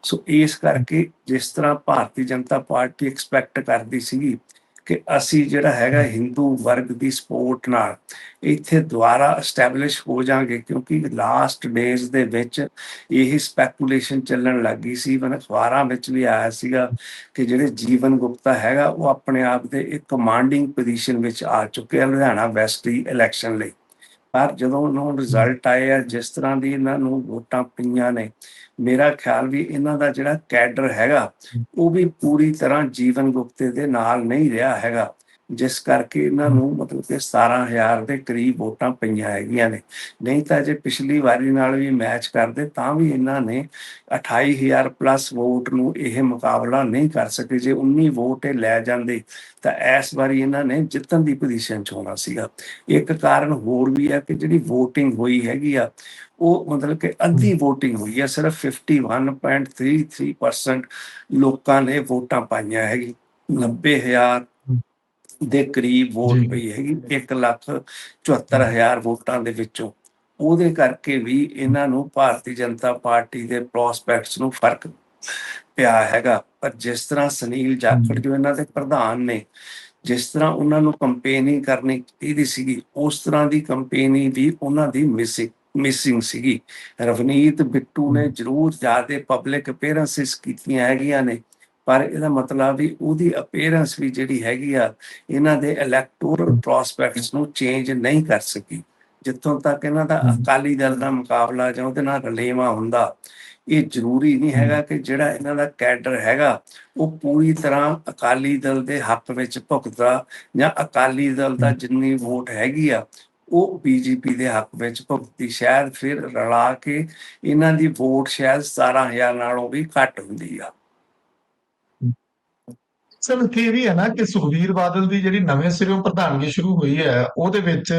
ਸੋ ਇਸ ਕਰਕੇ ਜਿਸ ਤਰ੍ਹਾਂ ਭਾਰਤੀ ਜਨਤਾ ਪਾਰਟੀ ਐਕਸਪੈਕਟ ਕਰਦੀ ਸੀਗੀ ਕਿ ਅਸੀਂ ਜਿਹੜਾ ਹੈਗਾ ਹਿੰਦੂ ਵਰਗ ਦੀ ਸਪੋਰਟ ਨਾਲ ਇੱਥੇ ਦੁਬਾਰਾ ਐਸਟੈਬਲਿਸ਼ ਹੋ ਜਾਾਂਗੇ, ਕਿਉਂਕਿ ਲਾਸਟ ਡੇਜ਼ ਦੇ ਵਿੱਚ ਇਹ ਸਪੈਕੂਲੇਸ਼ਨ ਚੱਲਣ ਲੱਗੀ ਸੀ। ਮਨ ਅਖਬਾਰਾਂ ਵਿੱਚ ਵੀ ਆਇਆ ਸੀਗਾ ਕਿ ਜਿਹੜੇ ਜੀਵਨ ਗੁਪਤਾ ਹੈਗਾ, ਉਹ ਆਪਣੇ ਆਪ ਦੇ ਇੱਕ ਕਮਾਂਡਿੰਗ ਪੋਜੀਸ਼ਨ ਵਿੱਚ ਆ ਚੁੱਕੇ ਆ ਲੁਧਿਆਣਾ ਵੈਸਟ ਦੀ ਇਲੈਕਸ਼ਨ ਲਈ। ਪਰ ਜਦੋਂ ਉਹਨਾਂ ਨੂੰ ਰਿਜ਼ਲਟ ਆਏ ਆ, ਜਿਸ ਤਰ੍ਹਾਂ ਦੀ ਇਹਨਾਂ ਨੂੰ ਵੋਟਾਂ ਪਈਆਂ ਨੇ ਮੇਰਾ ਖਿਆਲ ਵੀ ਇਹਨਾਂ ਦਾ ਜਿਹੜਾ ਕੈਡਰ ਹੈਗਾ, ਉਹ ਵੀ ਪੂਰੀ ਤਰ੍ਹਾਂ ਜੀਵਨ ਗੁਪਤੇ ਦੇ ਨਾਲ ਨਹੀਂ ਰਿਹਾ ਹੈਗਾ। ਜਿਸ ਕਰਕੇ ਇਹਨਾਂ ਨੂੰ ਮਤਲਬ ਕਿ 17000 ਦੇ ਕਰੀਬ ਵੋਟਾਂ ਪਈਆਂ ਹੈਗੀਆਂ ਨੇ। ਨਹੀਂ ਤਾਂ ਜੇ ਪਿਛਲੀ ਵਾਰੀ ਨਾਲ ਵੀ ਮੈਚ ਕਰਦੇ, ਤਾਂ ਵੀ ਇਹਨਾਂ ਨੇ 28000 ਪਲੱਸ ਵੋਟ ਨੂੰ ਇਹ ਮੁਕਾਬਲਾ ਨਹੀਂ ਕਰ ਸਕੇ। ਜੇ 19 ਵੋਟ ਇਹ ਲੈ ਜਾਂਦੇ, ਤਾਂ ਇਸ ਵਾਰੀ ਇਹਨਾਂ ਨੇ ਜਿੱਤਣ ਦੀ ਪੋਜੀਸ਼ਨ 'ਚ ਹੋਣਾ ਸੀਗਾ। ਇੱਕ ਕਾਰਨ ਹੋਰ ਵੀ ਹੈ ਕਿ ਜਿਹੜੀ VOTING ਹੋਈ ਹੈਗੀ ਆ ਉਹ ਮਤਲਬ ਕਿ ਅੱਧੀ VOTING ਹੋਈ ਹੈ ਸਿਰਫ 51.33% ਲੋਕਾਂ ਨੇ ਵੋਟਾਂ ਪਾਈਆਂ ਹੈਗੀ। 90000 ਦੇ ਕਰੀਬ ਵੋਟ। ਪਈ ਹੈਗੀ 1 ਲੱਖ 74000 ਵੋਟਾਂ ਦੇ ਵਿੱਚੋਂ। ਉਹਦੇ ਕਰਕੇ ਵੀ ਇਹਨਾਂ ਨੂੰ ਭਾਰਤੀ ਜਨਤਾ ਪਾਰਟੀ ਦੇ ਪ੍ਰੋਸਪੈਕਟਸ ਨੂੰ ਫ਼ਰਕ ਪਿਆ ਹੈਗਾ। ਪਰ ਜਿਸ ਤਰ੍ਹਾਂ ਸੁਨੀਲ ਜਾਖੜ ਜੋ ਇਹਨਾਂ ਦੇ ਪ੍ਰਧਾਨ ਨੇ ਜਿਸ ਤਰ੍ਹਾਂ ਉਹਨਾਂ ਨੂੰ ਕੰਪੇਨਿੰਗ ਕਰਨੀ ਚਾਹੀਦੀ ਸੀਗੀ ਉਸ ਤਰ੍ਹਾਂ ਦੀ ਕੰਪੇਨਿੰਗ ਵੀ ਉਹਨਾਂ ਦੀ ਮਿਸਿੰਗ ਮਿਸਿੰਗ ਸੀਗੀ ਰਵਨੀਤ ਬਿੱਟੂ ਨੇ ਜ਼ਰੂਰ ਜ਼ਿਆਦਾ ਪਬਲਿਕ ਅਪੀਅਰੈਂਸਸ ਕੀਤੀਆਂ ਹੈਗੀਆਂ ਨੇ ਪਰ ਇਹਦਾ ਮਤਲਬ ਵੀ ਉਹਦੀ ਅਪੀਅਰੈਂਸ ਵੀ ਜਿਹੜੀ ਹੈਗੀ ਆ ਇਹਨਾਂ ਦੇ ਇਲੈਕਟੋਰਲ ਪ੍ਰੋਸਪੈਕਟਸ ਨੂੰ ਚੇਂਜ ਨਹੀਂ ਕਰ ਸਕੀ ਜਿੱਥੋਂ ਤੱਕ ਇਹਨਾਂ ਦਾ। ਅਕਾਲੀ ਦਲ ਦਾ ਮੁਕਾਬਲਾ ਜਾਂ ਉਹਦੇ ਨਾਲ ਰਲੇਵਾਂ ਹੁੰਦਾ ਇਹ ਜ਼ਰੂਰੀ ਨਹੀਂ। ਹੈਗਾ ਕਿ ਜਿਹੜਾ ਇਹਨਾਂ ਦਾ ਕੈਡਰ ਹੈਗਾ ਉਹ ਪੂਰੀ ਤਰ੍ਹਾਂ ਅਕਾਲੀ ਦਲ ਦੇ ਹੱਕ ਵਿੱਚ ਭੁਗਤਦਾ ਜਾਂ ਅਕਾਲੀ ਦਲ ਦਾ। ਜਿੰਨੀ ਵੋਟ ਹੈਗੀ ਆ ਉਹ ਬੀਜੇਪੀ ਦੇ ਹੱਕ ਵਿੱਚ ਭੁਗਤੀ ਸ਼ਾਇਦ ਫਿਰ ਰਲਾ ਕੇ ਇਹਨਾਂ ਦੀ ਵੋਟ ਸ਼ਾਇਦ 17000 ਨਾਲੋਂ ਵੀ ਘੱਟ ਹੁੰਦੀ ਆ। ਸਰ ਇੱਥੇ ਇਹ ਵੀ ਹੈ ਨਾ ਕਿ ਸੁਖਬੀਰ ਬਾਦਲ ਦੀ ਜਿਹੜੀ ਨਵੇਂ ਸਿਰੋਂ ਪ੍ਰਧਾਨਗੀ ਸ਼ੁਰੂ ਹੋਈ ਹੈ, ਉਹਦੇ ਵਿੱਚ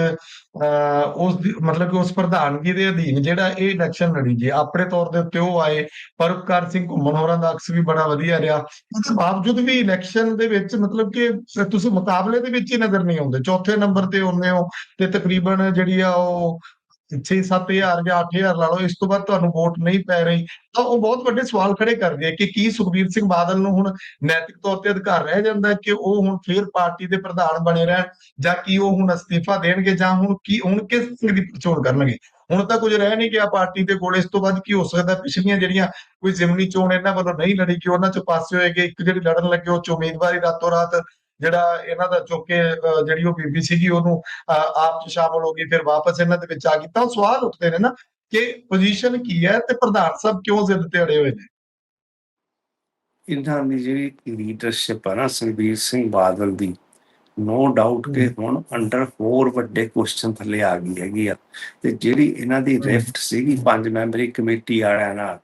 ਉਸ ਮਤਲਬ ਕਿ ਉਸ ਪ੍ਰਧਾਨਗੀ ਦੇ ਅਧੀਨ ਜਿਹੜਾ ਇਹ ਇਲੈਕਸ਼ਨ ਲੜੀ ਜੇ, ਆਪਣੇ ਤੌਰ ਦੇ ਉੱਤੇ ਉਹ ਆਏ ਪਰਪਕਾਰ ਸਿੰਘ ਘੁੰਮਣ ਹੋਰਾਂ ਦਾ ਅਕਸ ਵੀ ਬੜਾ ਵਧੀਆ ਰਿਹਾ। ਉਹਦੇ ਬਾਵਜੂਦ ਵੀ ਇਲੈਕਸ਼ਨ ਦੇ ਵਿੱਚ ਮਤਲਬ ਕਿ ਤੁਸੀਂ ਮੁਕਾਬਲੇ ਦੇ ਵਿੱਚ ਹੀ ਨਜ਼ਰ ਨਹੀਂ ਆਉਂਦੇ। ਚੌਥੇ ਨੰਬਰ ਤੇ ਆਉਂਦੇ ਹੋ ਤੇ ਤਕਰੀਬਨ ਜਿਹੜੀ ਆ ਉਹ 6-7000 ਜਾਂ 8000 ਲਾ ਲਓ, ਇਸ ਤੋਂ ਬਾਅਦ ਤੁਹਾਨੂੰ ਵੋਟ ਨਹੀਂ ਪੈ ਰਹੀ। ਤਾਂ ਉਹ ਬਹੁਤ ਵੱਡੇ ਸਵਾਲ ਖੜੇ ਕਰਦੇ ਆ ਕਿ ਕੀ ਸੁਖਬੀਰ ਸਿੰਘ ਬਾਦਲ ਨੂੰ ਹੁਣ ਨੈਤਿਕ ਤੌਰ ਤੇ ਅਧਿਕਾਰ ਰਹਿ ਜਾਂਦਾ ਹੈ ਕਿ ਉਹ ਹੁਣ ਫੇਰ ਪਾਰਟੀ ਦੇ ਪ੍ਰਧਾਨ ਬਣੇ ਰਹਿਣ ਜਾਂ ਕੀ ਉਹ ਹੁਣ ਅਸਤੀਫਾ ਦੇਣਗੇ ਜਾਂ ਹੁਣ ਕੀ, ਹੁਣ ਕਿਸ ਸਿੰਘ ਦੀ ਚੋਣ ਕਰਨਗੇ? ਹੁਣ ਤਾਂ ਕੁਝ ਰਹਿ ਨਹੀਂ ਗਿਆ ਪਾਰਟੀ ਦੇ ਕੋਲ, ਇਸ ਤੋਂ ਬਾਅਦ ਕੀ ਹੋ ਸਕਦਾ? ਪਿਛਲੀਆਂ ਜਿਹੜੀਆਂ ਕੋਈ ਜ਼ਿਮਨੀ ਚੋਣ ਇਹਨਾਂ ਵੱਲੋਂ ਨਹੀਂ ਲੜੀ ਕਿ ਉਹਨਾਂ ਚ ਪਾਸੇ ਹੋਏਗੇ, ਇੱਕ ਜਿਹੜੀ ਲੜਨ ਲੱਗੇ ਉਹ ਚ ਉਮੀਦਵਾਰੀ ਰਾਤੋਂ ਰਾਤ ਜਿਹੜਾ ਇਹਨਾਂ ਦਾ ਚੁੱਕ ਕੇ ਜਿਹੜੀ ਉਹ ਬੀਬੀ ਸੀਗੀ ਉਹਨੂੰ ਆਪ ਚ ਸ਼ਾਮਲ ਹੋ ਗਈ ਫਿਰ ਵਾਪਸ ਇਹਨਾਂ ਦੇ ਵਿੱਚ ਆ ਗਈ। ਤਾਂ ਸਵਾਲ ਉੱਠਦੇ ਨੇ ਨਾ ਕਿ ਪੋਜੀਸ਼ਨ ਕੀ ਹੈ ਤੇ ਪ੍ਰਧਾਨ ਸਾਹਿਬ ਕਿਉਂ ਜ਼ਿੱਦ ਤੇ ਅੜੇ ਹੋਏ ਨੇ? ਇਹਨਾਂ ਦੀ ਜਿਹੜੀ ਲੀਡਰਸ਼ਿਪ ਆ ਨਾ ਸੁਖਬੀਰ ਸਿੰਘ ਬਾਦਲ ਦੀ ਨੋ ਡਾਊਟ ਕਿ ਹੁਣ ਅੰਡਰ ਹੋਰ ਵੱਡੇ ਕੁਐਸਚਨ ਥੱਲੇ ਆ ਗਈ ਹੈਗੀ ਆ। ਤੇ ਜਿਹੜੀ ਇਹਨਾਂ ਦੀ। ਰਿਫਟ ਸੀਗੀ ਪੰਜ ਮੈਂਬਰੀ ਕਮੇਟੀ ਵਾਲਿਆਂ ਨਾਲ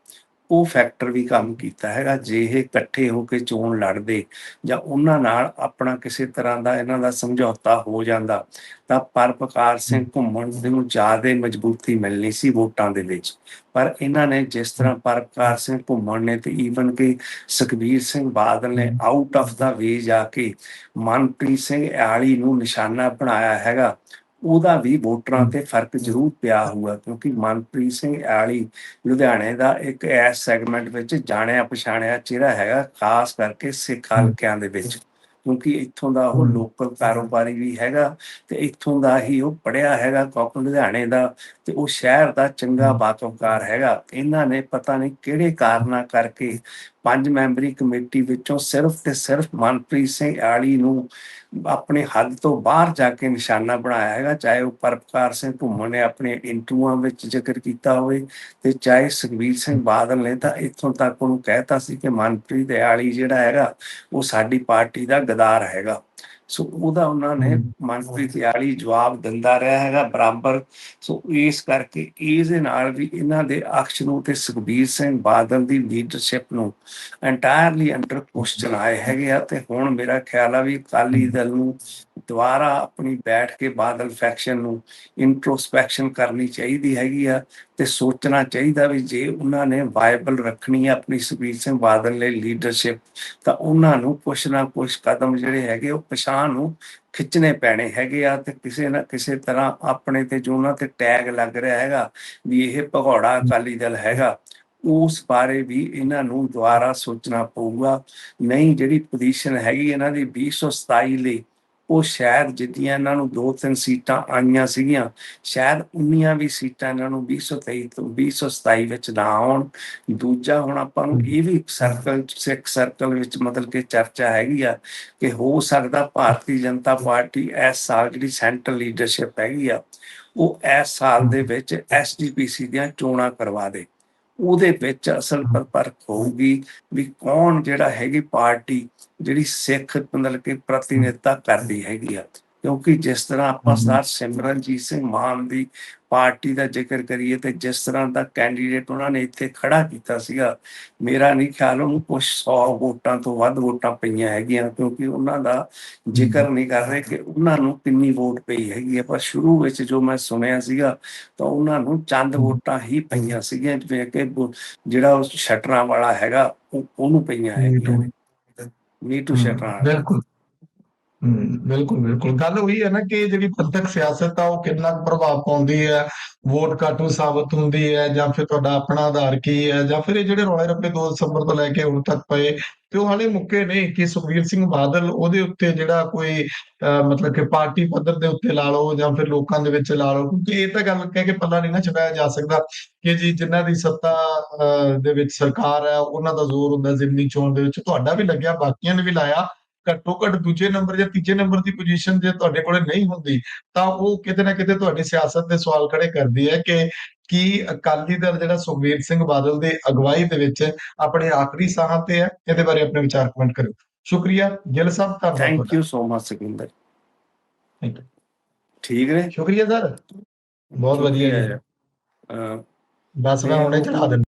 ਉਹ ਫੈਕਟਰ ਵੀ ਕੰਮ ਕੀਤਾ ਹੈਗਾ, ਜੇ ਇਹ ਇਕੱਠੇ ਹੋ ਕੇ ਚੋਣ ਲੜਦੇ ਜਾਂ ਉਹਨਾਂ ਨਾਲ ਆਪਣਾ ਕਿਸੇ ਤਰ੍ਹਾਂ ਦਾ ਇਹਨਾਂ ਦਾ ਸਮਝੌਤਾ ਹੋ ਜਾਂਦਾ, ਤਾਂ ਪਰਪਕਾਰ ਸਿੰਘ ਘੁੰਮਣ ਦੇ ਨੂੰ ਜ਼ਿਆਦਾ ਮਜ਼ਬੂਤੀ ਮਿਲਣੀ ਸੀ ਵੋਟਾਂ ਦੇ ਵਿੱਚ। ਪਰ ਇਹਨਾਂ ਨੇ ਜਿਸ ਤਰ੍ਹਾਂ ਪਰਪਕਾਰ ਸਿੰਘ ਘੁੰਮਣ ਨੇ ਤੇ ਈਵਨ ਕਿ ਸੁਖਬੀਰ ਸਿੰਘ ਬਾਦਲ ਨੇ ਆਊਟ ਆਫ ਦਾ ਵੇ ਜਾ ਕੇ ਮਨਪ੍ਰੀਤ ਸਿੰਘ ਆਲੀ ਨੂੰ ਨਿਸ਼ਾਨਾ ਬਣਾਇਆ ਹੈਗਾ ਉਹਦਾ ਵੀ ਵੋਟਰਾਂ ਤੇ ਫ਼ਰਕ ਜ਼ਰੂਰ ਪਿਆ ਹੋਊਗਾ ਕਿਉਂਕਿ ਮਨਪ੍ਰੀਤ ਸਿੰਘ ਆਲੀ ਲੁਧਿਆਣੇ ਦਾ ਇੱਕ ਐਸ ਸੈਗਮੈਂਟ ਵਿੱਚ ਜਾਣਿਆ ਪਛਾਣਿਆ ਚਿਹਰਾ ਹੈਗਾ ਖਾਸ ਕਰਕੇ ਸਿੱਖ ਹਲਕਿਆਂ ਦੇ ਵਿੱਚ ਕਿਉਂਕਿ ਇੱਥੋਂ ਦਾ ਉਹ। ਲੋਕਲ ਕਾਰੋਬਾਰੀ ਵੀ ਹੈਗਾ ਤੇ ਇੱਥੋਂ ਦਾ ਹੀ ਉਹ ਪੜਿਆ ਹੈਗਾ ਕੋਪ ਲੁਧਿਆਣੇ ਦਾ ਤੇ ਉਹ ਸ਼ਹਿਰ ਦਾ ਚੰਗਾ। ਬਾਤੋਕਾਰ ਹੈਗਾ ਇਹਨਾਂ ਨੇ ਪਤਾ ਨਹੀਂ ਕਿਹੜੇ ਕਾਰਨਾਂ ਕਰਕੇ ਪੰਜ ਮੈਂਬਰੀ ਕਮੇਟੀ ਵਿੱਚੋਂ ਸਿਰਫ ਤੇ ਸਿਰਫ ਮਨਪ੍ਰੀਤ ਸਿੰਘ ਆਲੀ ਨੂੰ ਆਪਣੇ ਹੱਦ ਤੋਂ ਬਾਹਰ ਜਾ ਕੇ ਨਿਸ਼ਾਨਾ ਬਣਾਇਆ ਹੈਗਾ, ਚਾਹੇ ਉਹ ਪਰਪਕਾਰ ਸਿੰਘ ਘੁੰਮਣ ਨੇ ਆਪਣੇ ਇੰਟਰਵਿਊਆਂ ਵਿੱਚ ਜ਼ਿਕਰ ਕੀਤਾ ਹੋਵੇ ਤੇ ਚਾਹੇ ਸੁਖਬੀਰ ਸਿੰਘ ਬਾਦਲ ਨੇ, ਤਾਂ ਇੱਥੋਂ ਤੱਕ ਉਹਨੂੰ ਕਹਿਤਾ ਸੀ ਕਿ ਮਨਪ੍ਰੀਤ ਦਿਆਲੀ ਜਿਹੜਾ ਹੈਗਾ, ਉਹ ਸਾਡੀ ਪਾਰਟੀ ਦਾ ਗਦਾਰ ਹੈਗਾ। ਸੋ ਉਹਦਾ ਉਹਨਾਂ ਨੇ। ਮਨਪ੍ਰੀਤ ਆਲੀ ਜਵਾਬ ਦਿੰਦਾ ਰਿਹਾ ਹੈਗਾ ਬਰਾਬਰ। ਸੋ ਇਸ ਕਰਕੇ ਇਸ ਦੇ ਨਾਲ ਵੀ ਇਹਨਾਂ ਦੇ ਅਕਸ਼ ਨੂੰ ਤੇ ਸੁਖਬੀਰ ਸਿੰਘ ਬਾਦਲ ਦੀ ਲੀਡਰਸ਼ਿਪ ਨੂੰ ਐਂਟਾਇਰਲੀ ਅੰਡਰ ਕੁਐਸਚਨ ਆਏ ਹੈਗੇ ਆ। ਤੇ ਹੁਣ ਮੇਰਾ ਖਿਆਲ ਆ ਵੀ ਅਕਾਲੀ ਦਲ ਨੂੰ ਦੁਬਾਰਾ ਆਪਣੀ ਬੈਠ ਕੇ ਬਾਦਲ ਫੈਕਸ਼ਨ ਨੂੰ ਇੰਟਰੋਸਪੈਕਸ਼ਨ ਕਰਨੀ ਚਾਹੀਦੀ ਹੈਗੀ ਆ। ਤੇ ਸੋਚਣਾ ਚਾਹੀਦਾ ਵੀ ਜੇ ਉਹਨਾਂ ਨੇ ਵਾਇਬਲ ਰੱਖਣੀ ਹੈ ਆਪਣੀ ਸੁਖਬੀਰ ਸਿੰਘ ਬਾਦਲ ਲਈ ਲੀਡਰਸ਼ਿਪ, ਤਾਂ ਉਹਨਾਂ ਨੂੰ ਕੁਛ ਨਾ ਕੁਛ ਕਦਮ ਜਿਹੜੇ ਹੈਗੇ ਉਹ ਪਛਾਣ ਨੂੰ ਖਿੱਚਣੇ ਪੈਣੇ ਹੈਗੇ ਆ ਤੇ ਕਿਸੇ ਨਾ ਕਿਸੇ ਤਰ੍ਹਾਂ ਆਪਣੇ ਤੇ ਜੋ ਉਹਨਾਂ ਤੇ ਟੈਗ ਲੱਗ ਰਿਹਾ ਹੈਗਾ ਵੀ ਇਹ ਭਗੌੜਾ ਅਕਾਲੀ ਦਲ ਹੈਗਾ, ਉਸ ਬਾਰੇ ਵੀ ਇਹਨਾਂ ਨੂੰ ਦੁਬਾਰਾ ਸੋਚਣਾ ਪਊਗਾ। ਨਹੀਂ, ਜਿਹੜੀ ਪੋਜੀਸ਼ਨ ਹੈਗੀ ਇਹਨਾਂ ਦੀ 2027 ਲਈ ਉਹ ਸ਼ਾਇਦ ਜਿੱਦੀਆਂ ਇਹਨਾਂ ਨੂੰ ਦੋ ਤਿੰਨ ਸੀਟਾਂ ਆਈਆਂ ਸੀਗੀਆਂ, ਸ਼ਾਇਦ ਉਨੀਆਂ ਵੀ ਸੀਟਾਂ ਇਹਨਾਂ ਨੂੰ 2023 ਤੋਂ 2027 ਵਿੱਚ ਨਾ ਆਉਣ। ਦੂਜਾ ਹੁਣ ਆਪਾਂ ਨੂੰ ਇਹ ਵੀ ਸਰਕਲ ਸਿੱਖ ਸਰਕਲ ਵਿੱਚ ਮਤਲਬ ਕਿ ਚਰਚਾ ਹੈਗੀ ਆ ਕਿ ਹੋ ਸਕਦਾ ਭਾਰਤੀ ਜਨਤਾ ਪਾਰਟੀ ਇਸ ਸਾਲ ਜਿਹੜੀ ਸੈਂਟਰਲ ਲੀਡਰਸ਼ਿਪ ਹੈਗੀ ਆ, ਉਹ ਇਸ ਸਾਲ ਦੇ ਵਿੱਚ ਐਸਜੀਪੀਸੀ ਦੀਆਂ ਚੋਣਾਂ ਕਰਵਾ ਦੇ। ਉਹਦੇ ਵਿੱਚ ਅਸਲ ਪਰ ਹੋਊਗੀ ਵੀ ਕੌਣ ਜਿਹੜਾ ਹੈਗੀ ਪਾਰਟੀ ਜਿਹੜੀ ਸਿੱਖ ਮਤਲਬ ਕਿ ਪ੍ਰਤੀਨਿਧਤਾ ਕਰਦੀ ਹੈਗੀ ਆ। ਕਿਉਂਕਿ ਜਿਸ ਤਰ੍ਹਾਂ ਆਪਾਂ। ਸਰਦਾਰ ਸਿਮਰਨਜੀਤ ਸਿੰਘ ਮਾਨ ਦੀ ਪਾਰਟੀ ਦਾ ਜ਼ਿਕਰ ਕਰੀਏ ਤੇ ਜਿਸ ਤਰ੍ਹਾਂ ਦਾ ਕੈਂਡੀਡੇਟ ਉਹਨਾਂ ਨੇ ਇੱਥੇ ਖੜਾ ਕੀਤਾ ਸੀਗਾ ਮੇਰਾ ਨਹੀਂ ਖਿਆਲ ਉਹਨੂੰ ਕੁਝ 100 ਵੋਟਾਂ ਤੋਂ ਵੱਧ ਵੋਟਾਂ ਪਈਆਂ ਹੈਗੀਆਂ ਕਿਉਂਕਿ ਉਹਨਾਂ ਦਾ ਜ਼ਿਕਰ ਨਹੀਂ ਕਰ ਰਹੇ ਕਿ ਉਹਨਾਂ ਨੂੰ ਕਿੰਨੀ ਵੋਟ ਪਈ ਹੈਗੀ ਪਰ ਸ਼ੁਰੂ ਵਿੱਚ ਜੋ ਮੈਂ ਸੁਣਿਆ ਸੀਗਾ ਤਾਂ ਉਹਨਾਂ ਨੂੰ ਚੰਦ ਵੋਟਾਂ ਹੀ ਪਈਆਂ ਸੀਗੀਆਂ ਜਿਵੇਂ ਕਿ ਜਿਹੜਾ ਉਹ ਸ਼ਟਰਾਂ ਵਾਲਾ ਹੈਗਾ ਉਹ- ਉਹਨੂੰ ਪਈਆਂ ਹੈਗੀਆਂ ਨੇ। ਨੀਟੂ ਸ਼ਟਰਾਂ। ਬਿਲਕੁਲ। ਬਿਲਕੁਲ ਬਿਲਕੁਲ। ਗੱਲ ਉਹੀ ਹੈ ਨਾ ਕਿ ਜਿਹੜੀ ਪੰਥਕ ਸਿਆਸਤ ਆ ਉਹ ਕਿੰਨਾ ਕੁ ਪ੍ਰਭਾਵ ਪਾਉਂਦੀ ਹੈ? ਵੋਟ ਕਾਟੂ ਸਾਬਤ ਹੁੰਦੀ ਹੈ? ਜਾਂ ਫਿਰ ਤੁਹਾਡਾ ਆਪਣਾ ਆਧਾਰ ਕੀ ਹੈ? ਜਾਂ ਫਿਰ ਇਹ ਜਿਹੜੇ ਰੌਲੇ ਰੱਪੇ 2 ਦਸੰਬਰ ਤੋਂ ਲੈ ਕੇ ਹੁਣ ਤੱਕ ਪਏ ਤੇ ਉਹ ਹਾਲੇ ਮੁੱਕੇ ਨਹੀਂ ਕਿ ਸੁਖਬੀਰ ਸਿੰਘ ਬਾਦਲ ਉਹਦੇ ਉੱਤੇ ਜਿਹੜਾ ਕੋਈ ਅਹ, ਮਤਲਬ ਕਿ ਪਾਰਟੀ ਪੱਧਰ ਦੇ ਉੱਤੇ ਲਾ ਲਓ ਜਾਂ ਫਿਰ ਲੋਕਾਂ ਦੇ ਵਿੱਚ ਲਾ ਲਓ ਕਿਉਂਕਿ ਇਹ ਤਾਂ ਗੱਲ ਕਹਿ ਕੇ ਪੱਲਾ ਨਹੀਂ ਨਾ ਛਡਾਇਆ ਜਾ ਸਕਦਾ ਕਿ ਜੀ ਜਿਨ੍ਹਾਂ ਦੀ ਸੱਤਾ ਅਹ, ਦੇ ਵਿੱਚ ਸਰਕਾਰ ਹੈ ਉਹਨਾਂ ਦਾ ਜ਼ੋਰ ਹੁੰਦਾ ਜ਼ਿਮਨੀ ਚੋਣ ਦੇ ਵਿੱਚ। ਤੁਹਾਡਾ ਵੀ ਲੱਗਿਆ ਬਾਕੀਆਂ ਨੇ ਵੀ ਲਾਇਆ। ਘੱਟੋ ਘੱਟ ਦੂਜੇ ਨੰਬਰ ਜਾਂ ਤੀਜੇ ਨੰਬਰ ਦੀ ਪੋਜੀਸ਼ਨ ਜੇ ਤੁਹਾਡੇ ਕੋਲੇ ਨਹੀਂ ਹੁੰਦੀ ਤਾਂ ਉਹ ਕਿਤੇ ਨਾ ਕਿਤੇ ਤੁਹਾਡੀ ਸਿਆਸਤ ਤੇ ਸਵਾਲ ਖੜੇ ਕਰਦੀ ਹੈ ਕਿ ਕੀ ਅਕਾਲੀ ਦਲ ਜਿਹੜਾ ਸੁਖਬੀਰ ਸਿੰਘ ਬਾਦਲ ਦੀ ਅਗਵਾਈ ਦੇ ਵਿੱਚ ਆਪਣੇ ਆਖਰੀ ਸਾਹਾਂ ਤੇ ਹੈ? ਇਹਦੇ ਬਾਰੇ ਆਪਣੇ ਵਿਚਾਰ ਕਮੈਂਟ ਕਰਿਓ। ਸ਼ੁਕਰੀਆ ਗਿੱਲ ਸਾਹਿਬ ਧੰਨਵਾਦ ਥੈਂਕ ਤੁਹਾਡਾ। You so much Sikandar. ਠੀਕ ਨੇ? ਸ਼ੁਕਰੀਆ ਸਰ ਬਹੁਤ ਵਧੀਆ ਜੀ। ਬਸ ਮੈਂ ਹੁਣੇ ਚੜਾ ਦਿੰਦਾ।